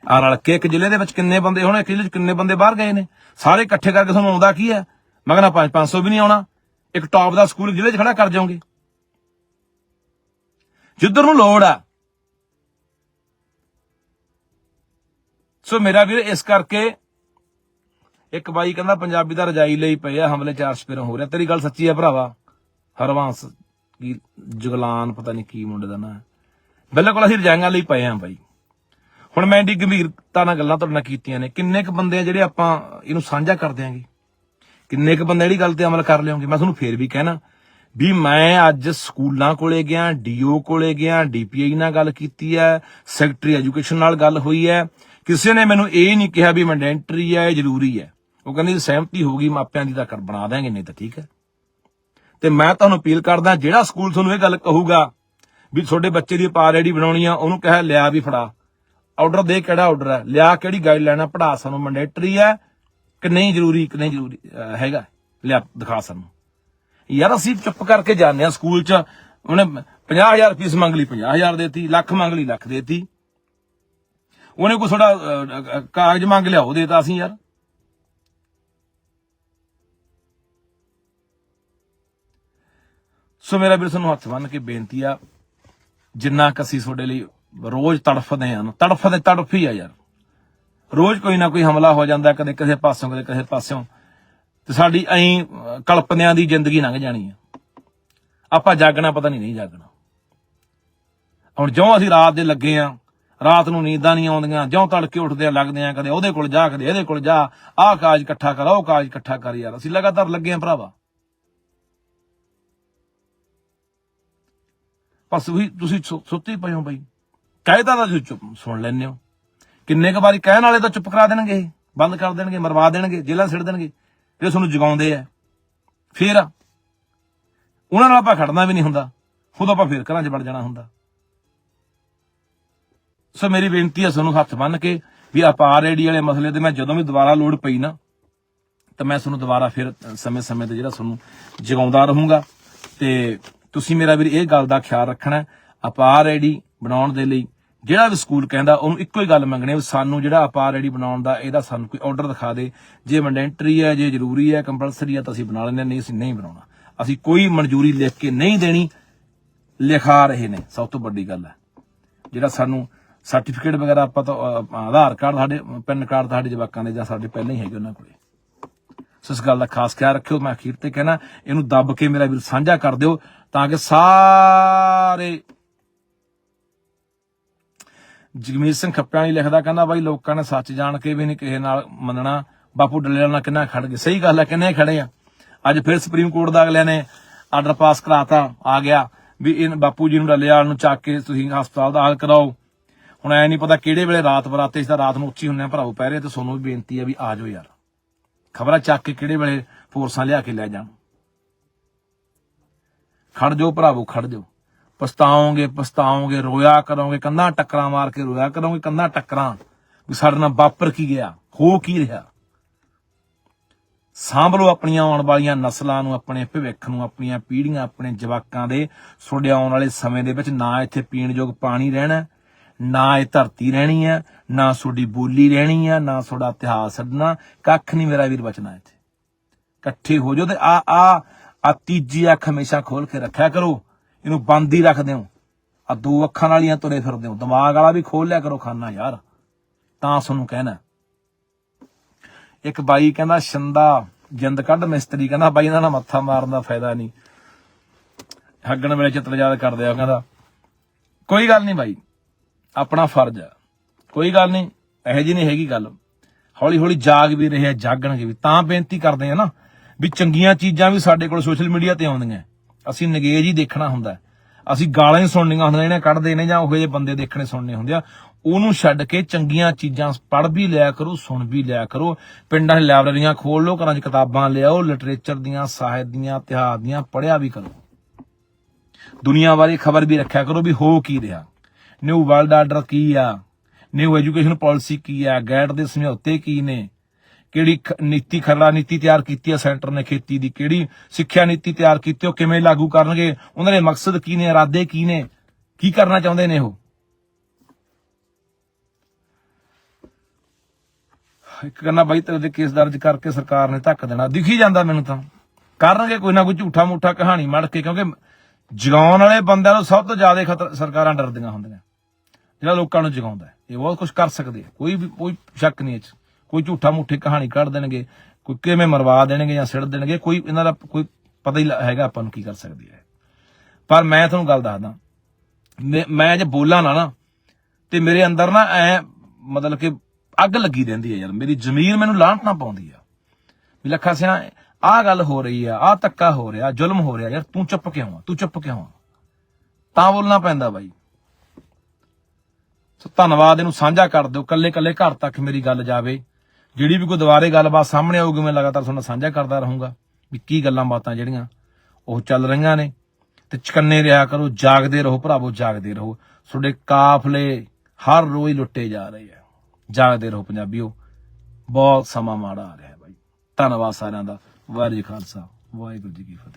ਆ ਰਲ ਕੇ ਇੱਕ ਜ਼ਿਲ੍ਹੇ ਦੇ ਵਿੱਚ ਕਿੰਨੇ ਬੰਦੇ ਹੋਣੇ, ਇੱਕ ਜ਼ਿਲ੍ਹੇ 'ਚ ਕਿੰਨੇ ਬੰਦੇ ਬਾਹਰ ਗਏ ਨੇ? ਸਾਰੇ ਇਕੱਠੇ ਕਰਕੇ ਤੁਹਾਨੂੰ ਆਉਂਦਾ ਕੀ ਹੈ? ਮਗਨਾ 5 500 ਵੀ ਨਹੀਂ ਆਉਣਾ। ਇੱਕ ਟੌਪ ਦਾ ਸਕੂਲ ਜ਼ਿਲ੍ਹੇ 'ਚ ਖੜਾ ਕਰ ਜਾਓਗੇ। ਜਿੱਧਰ ਨੂੰ ਲੋੜ ਆ। ਸੋ ਮੇਰਾ ਵੀਰ, ਇਸ ਕਰਕੇ ਇੱਕ ਬਾਈ ਕਹਿੰਦਾ ਪੰਜਾਬੀ ਦਾ ਰਜਾਈ ਲਈ ਪਏ ਆ, ਹਮਲੇ ਚਾਰ ਸਪੇਰੋਂ ਹੋ ਰਿਹਾ ਤੇਰੀ ਗੱਲ ਸੱਚੀ ਆ ਭਰਾਵਾ। ਹਰਵੰਸ ਕੀ ਜਗਲਾਨ, ਪਤਾ ਨਹੀਂ ਕੀ ਮੁੰਡੇ ਦਾ ਨਾਂ। ਬਿਲਕੁਲ ਅਸੀਂ ਰਜਾਈਆਂ ਲਈ ਪਏ ਆ ਬਾਈ। ਹੁਣ ਮੈਂ ਇੰਡੀ ਗੰਭੀਰਤਾ ਨਾਲ ਗੱਲਾਂ ਤੁਹਾਡੇ ਨਾਲ ਕੀਤੀਆਂ ਨੇ। ਕਿੰਨੇ ਕੁ ਬੰਦੇ ਆ ਜਿਹੜੇ ਆਪਾਂ ਇਹਨੂੰ ਸਾਂਝਾ ਕਰ ਦਿਆਂਗੇ? ਕਿੰਨੇ ਕੁ ਬੰਦੇ ਜਿਹੜੀ ਗੱਲ ਤੇ ਅਮਲ ਕਰ ਲਿਓਗੇ? ਮੈਂ ਤੁਹਾਨੂੰ ਫੇਰ ਵੀ ਕਹਿਣਾ ਵੀ ਮੈਂ ਅੱਜ ਸਕੂਲਾਂ ਕੋਲੇ ਗਿਆ, ਡੀਓ ਕੋਲੇ ਗਿਆ, ਡੀਪੀਆਈ ਨਾਲ ਗੱਲ ਕੀਤੀ ਹੈ, ਸੈਕਟਰੀ ਐਜੂਕੇਸ਼ਨ ਨਾਲ ਗੱਲ ਹੋਈ ਹੈ। ਕਿਸੇ ਨੇ ਮੈਨੂੰ ਇਹ ਨਹੀਂ ਕਿਹਾ ਵੀ ਮੈਂਡੈਂਟਰੀ ਹੈ, ਇਹ ਜ਼ਰੂਰੀ ਹੈ। ਉਹ ਕਹਿੰਦੇ ਸਹਿਮਤੀ ਹੋ ਗਈ, ਮਾਪਿਆਂ ਦੀ ਤਾਂ ਕਰ ਬਣਾ ਦਾਂਗੇ ਨਹੀਂ ਤਾਂ ਠੀਕ ਹੈ। ਤੇ ਮੈਂ ਤੁਹਾਨੂੰ ਅਪੀਲ ਕਰਦਾ, ਜਿਹੜਾ ਸਕੂਲ ਤੁਹਾਨੂੰ ਇਹ ਗੱਲ ਕਹੂਗਾ ਵੀ ਤੁਹਾਡੇ ਬੱਚੇ ਦੀ ਪਾ ਰੈਡੀ ਬਣਾਉਣੀ ਆ, ਉਹਨੂੰ ਕਹੇ, ਲਿਆ ਵੀ ਫੜਾ। ਆਰਡਰ ਦੇ ਕਿਹੜਾ ਆਰਡਰ ਹੈ? ਲਿਆ ਕਿਹੜੀ ਗਾਈਡਲਾਈਨ ਆ? ਪੜਾ ਸਾਨੂੰ, ਮੈਂਡੇਟਰੀ ਹੈ ਕਿ ਨਹੀਂ ਜ਼ਰੂਰੀ, ਕਿ ਨਹੀਂ ਜ਼ਰੂਰੀ ਹੈਗਾ। ਲਿਆ, ਦਿਖਾ ਸਾਨੂੰ। ਯਾਰ ਅਸੀਂ ਚੁੱਪ ਕਰਕੇ ਜਾਂਦੇ ਆ ਸਕੂਲ 'ਚ। ਉਹਨੇ 50000 ਫੀਸ ਮੰਗ ਲਈ 50000 ਦੇਤੀ, ਲੱਖ ਮੰਗ ਲਈ, ਲੱਖ ਦੇਤੀ। ਉਹਨੇ ਕੋਈ ਥੋੜਾ ਕਾਗਜ਼ ਮੰਗ ਲਿਆ, ਉਹ ਦੇਤਾ ਅਸੀਂ ਯਾਰ। ਸੋ ਮੇਰਾ ਵੀਰ, ਤੁਹਾਨੂੰ ਹੱਥ ਬੰਨ ਕੇ ਬੇਨਤੀ ਆ, ਜਿੰਨਾ ਕੁ ਅਸੀਂ ਤੁਹਾਡੇ ਲਈ ਰੋਜ਼ ਤੜਫਦੇ ਆ ਤੜਫਦੇ ਤੜਫ ਹੀ ਆ ਯਾਰ। ਰੋਜ਼ ਕੋਈ ਨਾ ਕੋਈ ਹਮਲਾ ਹੋ ਜਾਂਦਾ, ਕਦੇ ਕਿਸੇ ਪਾਸੋਂ, ਕਦੇ ਕਿਸੇ ਪਾਸਿਓਂ। ਤੇ ਸਾਡੀ ਐਂ ਕਲਪਨਿਆਂ ਦੀ ਜ਼ਿੰਦਗੀ ਲੰਘ ਜਾਣੀ ਆ। ਆਪਾਂ ਜਾਗਣਾ ਪਤਾ ਨਹੀਂ ਨਹੀਂ ਜਾਗਣਾ। ਹੁਣ ਜਿਉਂ ਅਸੀਂ ਰਾਤ ਦੇ ਲੱਗੇ ਆ ਰਾਤ ਨੂੰ ਨੀਂਦਾਂ ਨਹੀਂ ਆਉਂਦੀਆਂ ਜਿਉਂ ਤੜਕੇ ਉੱਠਦੇ ਆ ਲੱਗਦੇ ਆ ਕਦੇ ਉਹਦੇ ਕੋਲ ਜਾ ਕਦੇ ਇਹਦੇ ਕੋਲ ਜਾ ਆਹ ਕਾਜ ਇਕੱਠਾ ਕਰ ਉਹ ਕਾਜ ਇਕੱਠਾ ਕਰ ਯਾਰ ਅਸੀਂ ਲਗਾਤਾਰ ਲੱਗੇ ਆ ਭਰਾਵਾ। ਪਰ ਤੁਸੀਂ ਸੁ- ਸੁੱਤੇ ਪਏ ਹੋ ਬਈ। ਕਹਿਦਾ ਤਾਂ ਤੁਸੀਂ ਚੁੱਪ ਸੁਣ ਲੈਂਦੇ ਹੋ। ਕਿੰਨੇ ਕੁ ਵਾਰੀ ਕਹਿਣ ਵਾਲੇ ਤਾਂ ਚੁੱਪ ਕਰਾ ਦੇਣਗੇ ਇਹ, ਬੰਦ ਕਰ ਦੇਣਗੇ ਮਰਵਾ ਦੇਣਗੇ ਜੇਲ੍ਹਾਂ ਸਿੱਟ ਦੇਣਗੇ। ਜਿਹੜੇ ਤੁਹਾਨੂੰ ਜਗਾਉਂਦੇ ਆ ਫੇਰ ਉਹਨਾਂ ਨਾਲ ਆਪਾਂ ਖੜਨਾ ਵੀ ਨਹੀਂ ਹੁੰਦਾ। ਖੁਦ ਆਪਾਂ ਫੇਰ ਘਰਾਂ 'ਚ ਵੜ ਜਾਣਾ ਹੁੰਦਾ। ਸੋ ਮੇਰੀ ਬੇਨਤੀ ਹੈ ਤੁਹਾਨੂੰ ਹੱਥ ਬੰਨ ਕੇ ਵੀ ਅਪਾਰ ਰੇਡੀ ਵਾਲੇ ਮਸਲੇ ਤੇ ਮੈਂ ਜਦੋਂ ਵੀ ਦੁਬਾਰਾ ਲੋੜ ਪਈ ਨਾ ਤਾਂ ਮੈਂ ਤੁਹਾਨੂੰ ਦੁਬਾਰਾ ਫਿਰ ਸਮੇਂ-ਸਮੇਂ ਤੇ ਜਿਹੜਾ ਤੁਹਾਨੂੰ ਜਗਾਉਂਦਾ ਰਹੂੰਗਾ। ਤੇ ਤੁਸੀਂ ਮੇਰਾ ਵੀਰ ਇਹ ਗੱਲ ਦਾ ਖਿਆਲ ਰੱਖਣਾ ਹੈ, ਅਪਾਰ ਰੈਡੀ ਬਣਾਉਣ ਦੇ ਲਈ ਜਿਹੜਾ ਵੀ ਸਕੂਲ ਕਹਿੰਦਾ, ਉਹਨੂੰ ਇੱਕੋ ਹੀ ਗੱਲ ਮੰਗਣੀ ਵੀ ਸਾਨੂੰ ਜਿਹੜਾ ਅਪਾਰ ਰੈਡੀ ਬਣਾਉਣ ਦਾ, ਇਹਦਾ ਸਾਨੂੰ ਕੋਈ ਆਰਡਰ ਦਿਖਾ ਦੇ। ਜੇ ਮੈਂਡੇਟਰੀ ਹੈ, ਜੇ ਜ਼ਰੂਰੀ ਹੈ ਕੰਪਲਸਰੀ ਹੈ ਤਾਂ ਅਸੀਂ ਬਣਾ ਲੈਂਦੇ ਨਹੀਂ ਅਸੀਂ ਨਹੀਂ ਬਣਾਉਣਾ। ਅਸੀਂ ਕੋਈ ਮਨਜ਼ੂਰੀ ਲਿਖ ਕੇ ਨਹੀਂ ਦੇਣੀ, ਲਿਖਾ ਰਹੇ ਨੇ, ਸਭ ਤੋਂ ਵੱਡੀ ਗੱਲ ਹੈ। ਜਿਹੜਾ ਸਾਨੂੰ ਸਰਟੀਫਿਕੇਟ ਵਗੈਰਾ ਆਪਾਂ ਤਾਂ ਆਧਾਰ ਕਾਰਡ ਸਾਡੇ ਪੈਨ ਕਾਰਡ ਸਾਡੇ ਜਵਾਕਾਂ ਦੇ ਜਾਂ ਸਾਡੇ ਪਹਿਲਾਂ ਹੀ ਹੈਗੇ ਉਹਨਾਂ ਕੋਲੇ। ਸੋ ਇਸ ਗੱਲ ਦਾ ਖਾਸ ਖਿਆਲ ਰੱਖਿਓ, ਮੈਂ ਅਖੀਰ ਤੇ ਕਹਿਣਾ, ਇਹਨੂੰ ਦੱਬ ਕੇ ਮੇਰਾ ਵੀਰ ਸਾਂਝਾ ਕਰ ਦਿਓ ਤਾਂ ਕਿ ਸਾਰੇ ਜਗਮੀਤ ਸਿੰਘ ਖੱਪਿਆਂ ਵਾਲੀ ਲਿਖਦਾ ਕਹਿੰਦਾ, ਬਾਈ ਲੋਕਾਂ ਨੇ ਸੱਚ ਜਾਣ ਕੇ ਵੀ ਨਹੀਂ ਕਿਸੇ ਨਾਲ ਮੰਨਣਾ। ਬਾਪੂ ਡੱਲੇ ਨਾਲ ਕਿੰਨਾ ਖੜ ਗਏ? ਸਹੀ ਗੱਲ ਹੈ, ਕਿੰਨੇ ਖੜੇ ਆ। ਅੱਜ ਫਿਰ ਸੁਪਰੀਮ ਕੋਰਟ ਦਾ ਅਗਲਿਆਂ ਨੇ ਆਰਡਰ ਪਾਸ ਕਰਾਤਾ, ਆ ਗਿਆ ਵੀ ਇਹ ਬਾਪੂ ਜੀ ਨੂੰ ਡੱਲੇ ਵਾਲ ਨੂੰ ਚੱਕ ਕੇ ਤੁਸੀਂ ਹਸਪਤਾਲ ਦਾ ਹਾਲ ਕਰਾਓ। ਹੁਣ ਐ ਨਹੀਂ ਪਤਾ ਕਿਹੜੇ ਵੇਲੇ ਰਾਤ ਬਰਾਤੇ ਇਸ ਦਾ ਰਾਤ ਨੂੰ ਉੱਚੀ ਹੁੰਨੇ ਆ ਭਰਾਓ ਪੈ ਰਹੇ ਤੇ ਸੋਨੂੰ ਵੀ ਬੇਨਤੀ ਆ ਵੀ ਆ ਜਾਓ ਯਾਰ। ਖਬਰਾਂ ਚੱਕ ਕੇ ਕਿਹੜੇ ਵੇਲੇ ਫੋਰਸਾਂ ਲਿਆ ਕੇ ਲੈ ਜਾਣ। ਖੜ ਜਾਓ ਭਰਾਵੋ, ਖੜ ਜਾਓ। ਪਛਤਾਓਗੇ ਪਛਤਾਓਗੇ, ਰੋਇਆ ਕਰੋਗੇ ਕੰਧਾਂ ਟੱਕਰਾਂ ਮਾਰ ਕੇ ਰੋਇਆ ਕਰੋਗੇ ਕੰਧਾਂ ਟੱਕਰਾਂ। ਵੀ ਸਾਡੇ ਨਾਲ ਵਾਪਰ ਕੀ ਗਿਆ? ਹੋ ਕੀ ਰਿਹਾ? ਸਾਂਭ ਲਓ ਆਪਣੀਆਂ ਆਉਣ ਵਾਲੀਆਂ ਨਸਲਾਂ ਨੂੰ, ਆਪਣੇ ਭਵਿੱਖ ਨੂੰ, ਆਪਣੀਆਂ ਪੀੜ੍ਹੀਆਂ, ਆਪਣੇ ਜਵਾਕਾਂ ਦੇ। ਤੁਹਾਡੇ ਆਉਣ ਵਾਲੇ ਸਮੇਂ ਦੇ ਵਿੱਚ ਨਾ ਇੱਥੇ ਪੀਣ ਯੋਗ ਪਾਣੀ ਰਹਿਣਾ ਨਾ ਇਹ ਧਰਤੀ ਰਹਿਣੀ ਆ ਨਾ ਤੁਹਾਡੀ ਬੋਲੀ ਰਹਿਣੀ ਆ ਨਾ ਤੁਹਾਡਾ ਇਤਿਹਾਸ ਛੱਡਣਾ। ਕੱਖ ਨਹੀਂ ਮੇਰਾ ਵੀਰ ਬਚਣਾ ਇੱਥੇ। ਇਕੱਠੇ ਹੋ ਜਾਓ ਤੇ ਆ ਆ ਆ ਤੀਜੀ ਅੱਖ ਹਮੇਸ਼ਾ ਖੋਲ ਕੇ ਰੱਖਿਆ ਕਰੋ। ਇਹਨੂੰ ਬੰਦ ਹੀ ਰੱਖਦੇ ਹੋ। ਆ ਦੋ ਅੱਖਾਂ ਵਾਲੀਆਂ ਤੁਰੇ ਫਿਰਦੇ ਹੋ। ਦਿਮਾਗ ਵਾਲਾ ਵੀ ਖੋਲ ਲਿਆ ਕਰੋ ਖਾਨਾ ਯਾਰ। ਤਾਂ ਤੁਹਾਨੂੰ ਕਹਿਣਾ। ਇੱਕ ਬਾਈ ਕਹਿੰਦਾ, ਸ਼ੰਦਾ, ਜਿੰਦ ਕੱਢ ਮਿਸਤਰੀ। ਕਹਿੰਦਾ, ਬਾਈ, ਇਹਨਾਂ ਨਾਲ ਮੱਥਾ ਮਾਰਨ ਦਾ ਫਾਇਦਾ ਨਹੀਂ। ਹੱਗਣ ਵੇਲੇ ਚਿੱਤਰ ਯਾਦ ਕਰਦੇ ਆ। ਕਹਿੰਦਾ, ਕੋਈ ਗੱਲ ਨਹੀਂ ਬਾਈ। ਆਪਣਾ ਫਰਜ਼ ਆ। ਕੋਈ ਗੱਲ ਨਹੀਂ। ਇਹੋ ਜੀ ਨਹੀਂ ਹੈਗੀ ਗੱਲ। ਹੌਲੀ ਹੌਲੀ ਜਾਗ ਵੀ ਰਹੇ ਆ ਜਾਗਣਗੇ ਵੀ। ਤਾਂ ਬੇਨਤੀ ਕਰਦੇ ਆ ਨਾ ਵੀ ਚੰਗੀਆਂ ਚੀਜ਼ਾਂ ਵੀ ਸਾਡੇ ਕੋਲ ਸੋਸ਼ਲ ਮੀਡੀਆ ਤੇ ਆਉਂਦੀਆਂ। ਅਸੀਂ ਨਗੇਜ ਹੀ ਦੇਖਣਾ ਹੁੰਦਾ ਅਸੀਂ ਗਾਲਾਂ ਹੀ ਸੁਣਨੀਆਂ ਹੁੰਦੀਆਂ ਨੇ ਕੱਢਦੇ ਨੇ ਜਾਂ ਉਹੋ ਜਿਹੇ ਬੰਦੇ ਦੇਖਣੇ ਸੁਣਨੇ ਹੁੰਦੇ ਆ। ਉਹਨੂੰ ਛੱਡ ਕੇ ਚੰਗੀਆਂ ਚੀਜ਼ਾਂ ਪੜ੍ਹ ਵੀ ਲਿਆ ਕਰੋ, ਸੁਣ ਵੀ ਲਿਆ ਕਰੋ। ਪਿੰਡਾਂ 'ਚ ਲਾਇਬ੍ਰੇਰੀਆਂ ਖੋਲ ਲਓ, ਘਰਾਂ 'ਚ ਕਿਤਾਬਾਂ ਲਿਆਓ, ਲਿਟਰੇਚਰ ਦੀਆਂ, ਸਾਹਿਤ ਦੀਆਂ, ਇਤਿਹਾਸ ਦੀਆਂ, ਪੜ੍ਹਿਆ ਵੀ ਕਰੋ। ਦੁਨੀਆ ਬਾਰੇ ਖਬਰ ਵੀ ਰੱਖਿਆ ਕਰੋ ਵੀ ਹੋ ਕੀ ਰਿਹਾ। ਨਿਊ ਵਰਲਡ ਆਰਡਰ ਕੀ ਆ? ਨਿਊ ਐਜੂਕੇਸ਼ਨ ਪਾਲਿਸੀ ਕੀ ਆ? ਗੈਟ ਦੇ ਸਮਝੌਤੇ ਕੀ ਨੇ? ਕਿਹੜੀ ਖ- ਨੀਤੀ ਖਰੜਾ ਨੀਤੀ ਤਿਆਰ ਕੀਤੀ ਹੈ, ਸੈਂਟਰ ਨੇ ਖੇਤੀ ਦੀ ਕਿਹੜੀ ਸਿੱਖਿਆ ਨੀਤੀ ਤਿਆਰ ਕੀਤੀ ਉਹ ਕਿਵੇਂ ਲਾਗੂ ਕਰਨਗੇ, ਉਹਨਾਂ ਦੇ ਮਕਸਦ ਕੀ ਨੇ, ਇਰਾਦੇ ਕੀ ਨੇ, ਕੀ ਕਰਨਾ ਚਾਹੁੰਦੇ ਨੇ ਉਹ? ਇੱਕ ਕਹਿੰਦਾ ਬਾਈ, ਤੇਰੇ ਦੇ ਕੇਸ ਦਰਜ ਕਰਕੇ ਸਰਕਾਰ ਨੇ ਧੱਕ ਦੇਣਾ, ਦਿਖੀ ਜਾਂਦਾ ਮੈਨੂੰ ਤਾਂ। ਕਰਨਗੇ ਕੋਈ ਨਾ ਕੋਈ ਝੂਠਾ ਮੂਠਾ ਕਹਾਣੀ ਮੜ ਕੇ, ਕਿਉਂਕਿ ਜਗਾਉਣ ਵਾਲੇ ਬੰਦਿਆਂ ਨੂੰ ਸਭ ਤੋਂ ਜ਼ਿਆਦਾ ਖਤਰ ਸਰਕਾਰਾਂ ਡਰਦੀਆਂ ਹੁੰਦੀਆਂ। ਜਿਹੜਾ ਲੋਕਾਂ ਨੂੰ ਜਗਾਉਂਦਾ ਇਹ ਬਹੁਤ ਕੁਝ ਕਰ ਸਕਦੇ ਕੋਈ ਵੀ, ਕੋਈ ਸ਼ੱਕ ਨਹੀਂ ਇਹ ਕੋਈ ਝੂਠਾ ਮੂਠੀ ਕਹਾਣੀ ਕੱਢ ਦੇਣਗੇ, ਕੋਈ ਕਿਵੇਂ ਮਰਵਾ ਦੇਣਗੇ ਜਾਂ ਸਿੜ ਦੇਣਗੇ, ਕੋਈ ਇਹਨਾਂ ਦਾ ਕੋਈ ਪਤਾ ਹੀ ਹੈਗਾ ਆਪਾਂ ਨੂੰ ਕੀ ਕਰ ਸਕਦੀ ਹੈ। ਪਰ ਮੈਂ ਤੁਹਾਨੂੰ ਗੱਲ ਦੱਸਦਾ, ਮੈਂ- ਮੈਂ ਜੇ ਬੋਲਾਂ ਨਾ ਨਾ, ਤੇ ਮੇਰੇ ਅੰਦਰ ਨਾ ਐ ਮਤਲਬ ਕਿ ਅੱਗ ਲੱਗੀ ਰਹਿੰਦੀ ਹੈ ਯਾਰ, ਮੇਰੀ ਜ਼ਮੀਰ ਮੈਨੂੰ ਲਾਹਨਤ ਨਾ ਪਾਉਂਦੀ ਆ। ਵੀ ਲੱਖਾ ਸਿਆ ਆਹ ਗੱਲ ਹੋ ਰਹੀ ਆ, ਆਹ ਧੱਕਾ ਹੋ ਰਿਹਾ, ਜ਼ੁਲਮ ਹੋ ਰਿਹਾ, ਯਾਰ ਤੂੰ ਚੁੱਪ ਕਿਉਂ ਆ? ਤੂੰ ਚੁੱਪ ਕਿਉਂ ਆ? ਤਾਂ ਬੋਲਣਾ ਪੈਂਦਾ ਬਾਈ। ਸੋ ਧੰਨਵਾਦ, ਇਹਨੂੰ ਸਾਂਝਾ ਕਰ ਦਿਓ ਕੱਲੇ ਕੱਲੇ ਘਰ ਤੱਕ ਮੇਰੀ ਗੱਲ ਜਾਵੇ। ਜਿਹੜੀ ਵੀ ਕੋਈ ਦੁਬਾਰੇ ਗੱਲਬਾਤ ਸਾਹਮਣੇ ਆਊਗੀ, ਮੈਂ ਲਗਾਤਾਰ ਤੁਹਾਨੂੰ ਸਾਂਝਾ ਕਰਦਾ ਰਹੂੰਗਾ ਵੀ ਕੀ ਗੱਲਾਂ ਬਾਤਾਂ ਜਿਹੜੀਆਂ ਉਹ ਚੱਲ ਰਹੀਆਂ ਨੇ। ਤੇ ਚਕੰਨੇ ਰਿਹਾ ਕਰੋ, ਜਾਗਦੇ ਰਹੋ ਭਰਾਵੋ, ਜਾਗਦੇ ਰਹੋ। ਤੁਹਾਡੇ ਕਾਫਲੇ ਹਰ ਰੋਜ਼ ਲੁੱਟੇ ਜਾ ਰਹੇ ਆ। ਜਾਗਦੇ ਰਹੋ ਪੰਜਾਬੀਓ। ਬਹੁਤ ਸਮਾਂ ਮਾੜਾ ਆ ਰਿਹਾ ਬਾਈ। ਧੰਨਵਾਦ ਸਾਰਿਆਂ ਦਾ। ਵਾਹਿਗੁਰੂ ਖਾਲਸਾ। ਵਾਹਿਗੁਰੂ ਜੀ ਕੀ ਫਤਿਹ।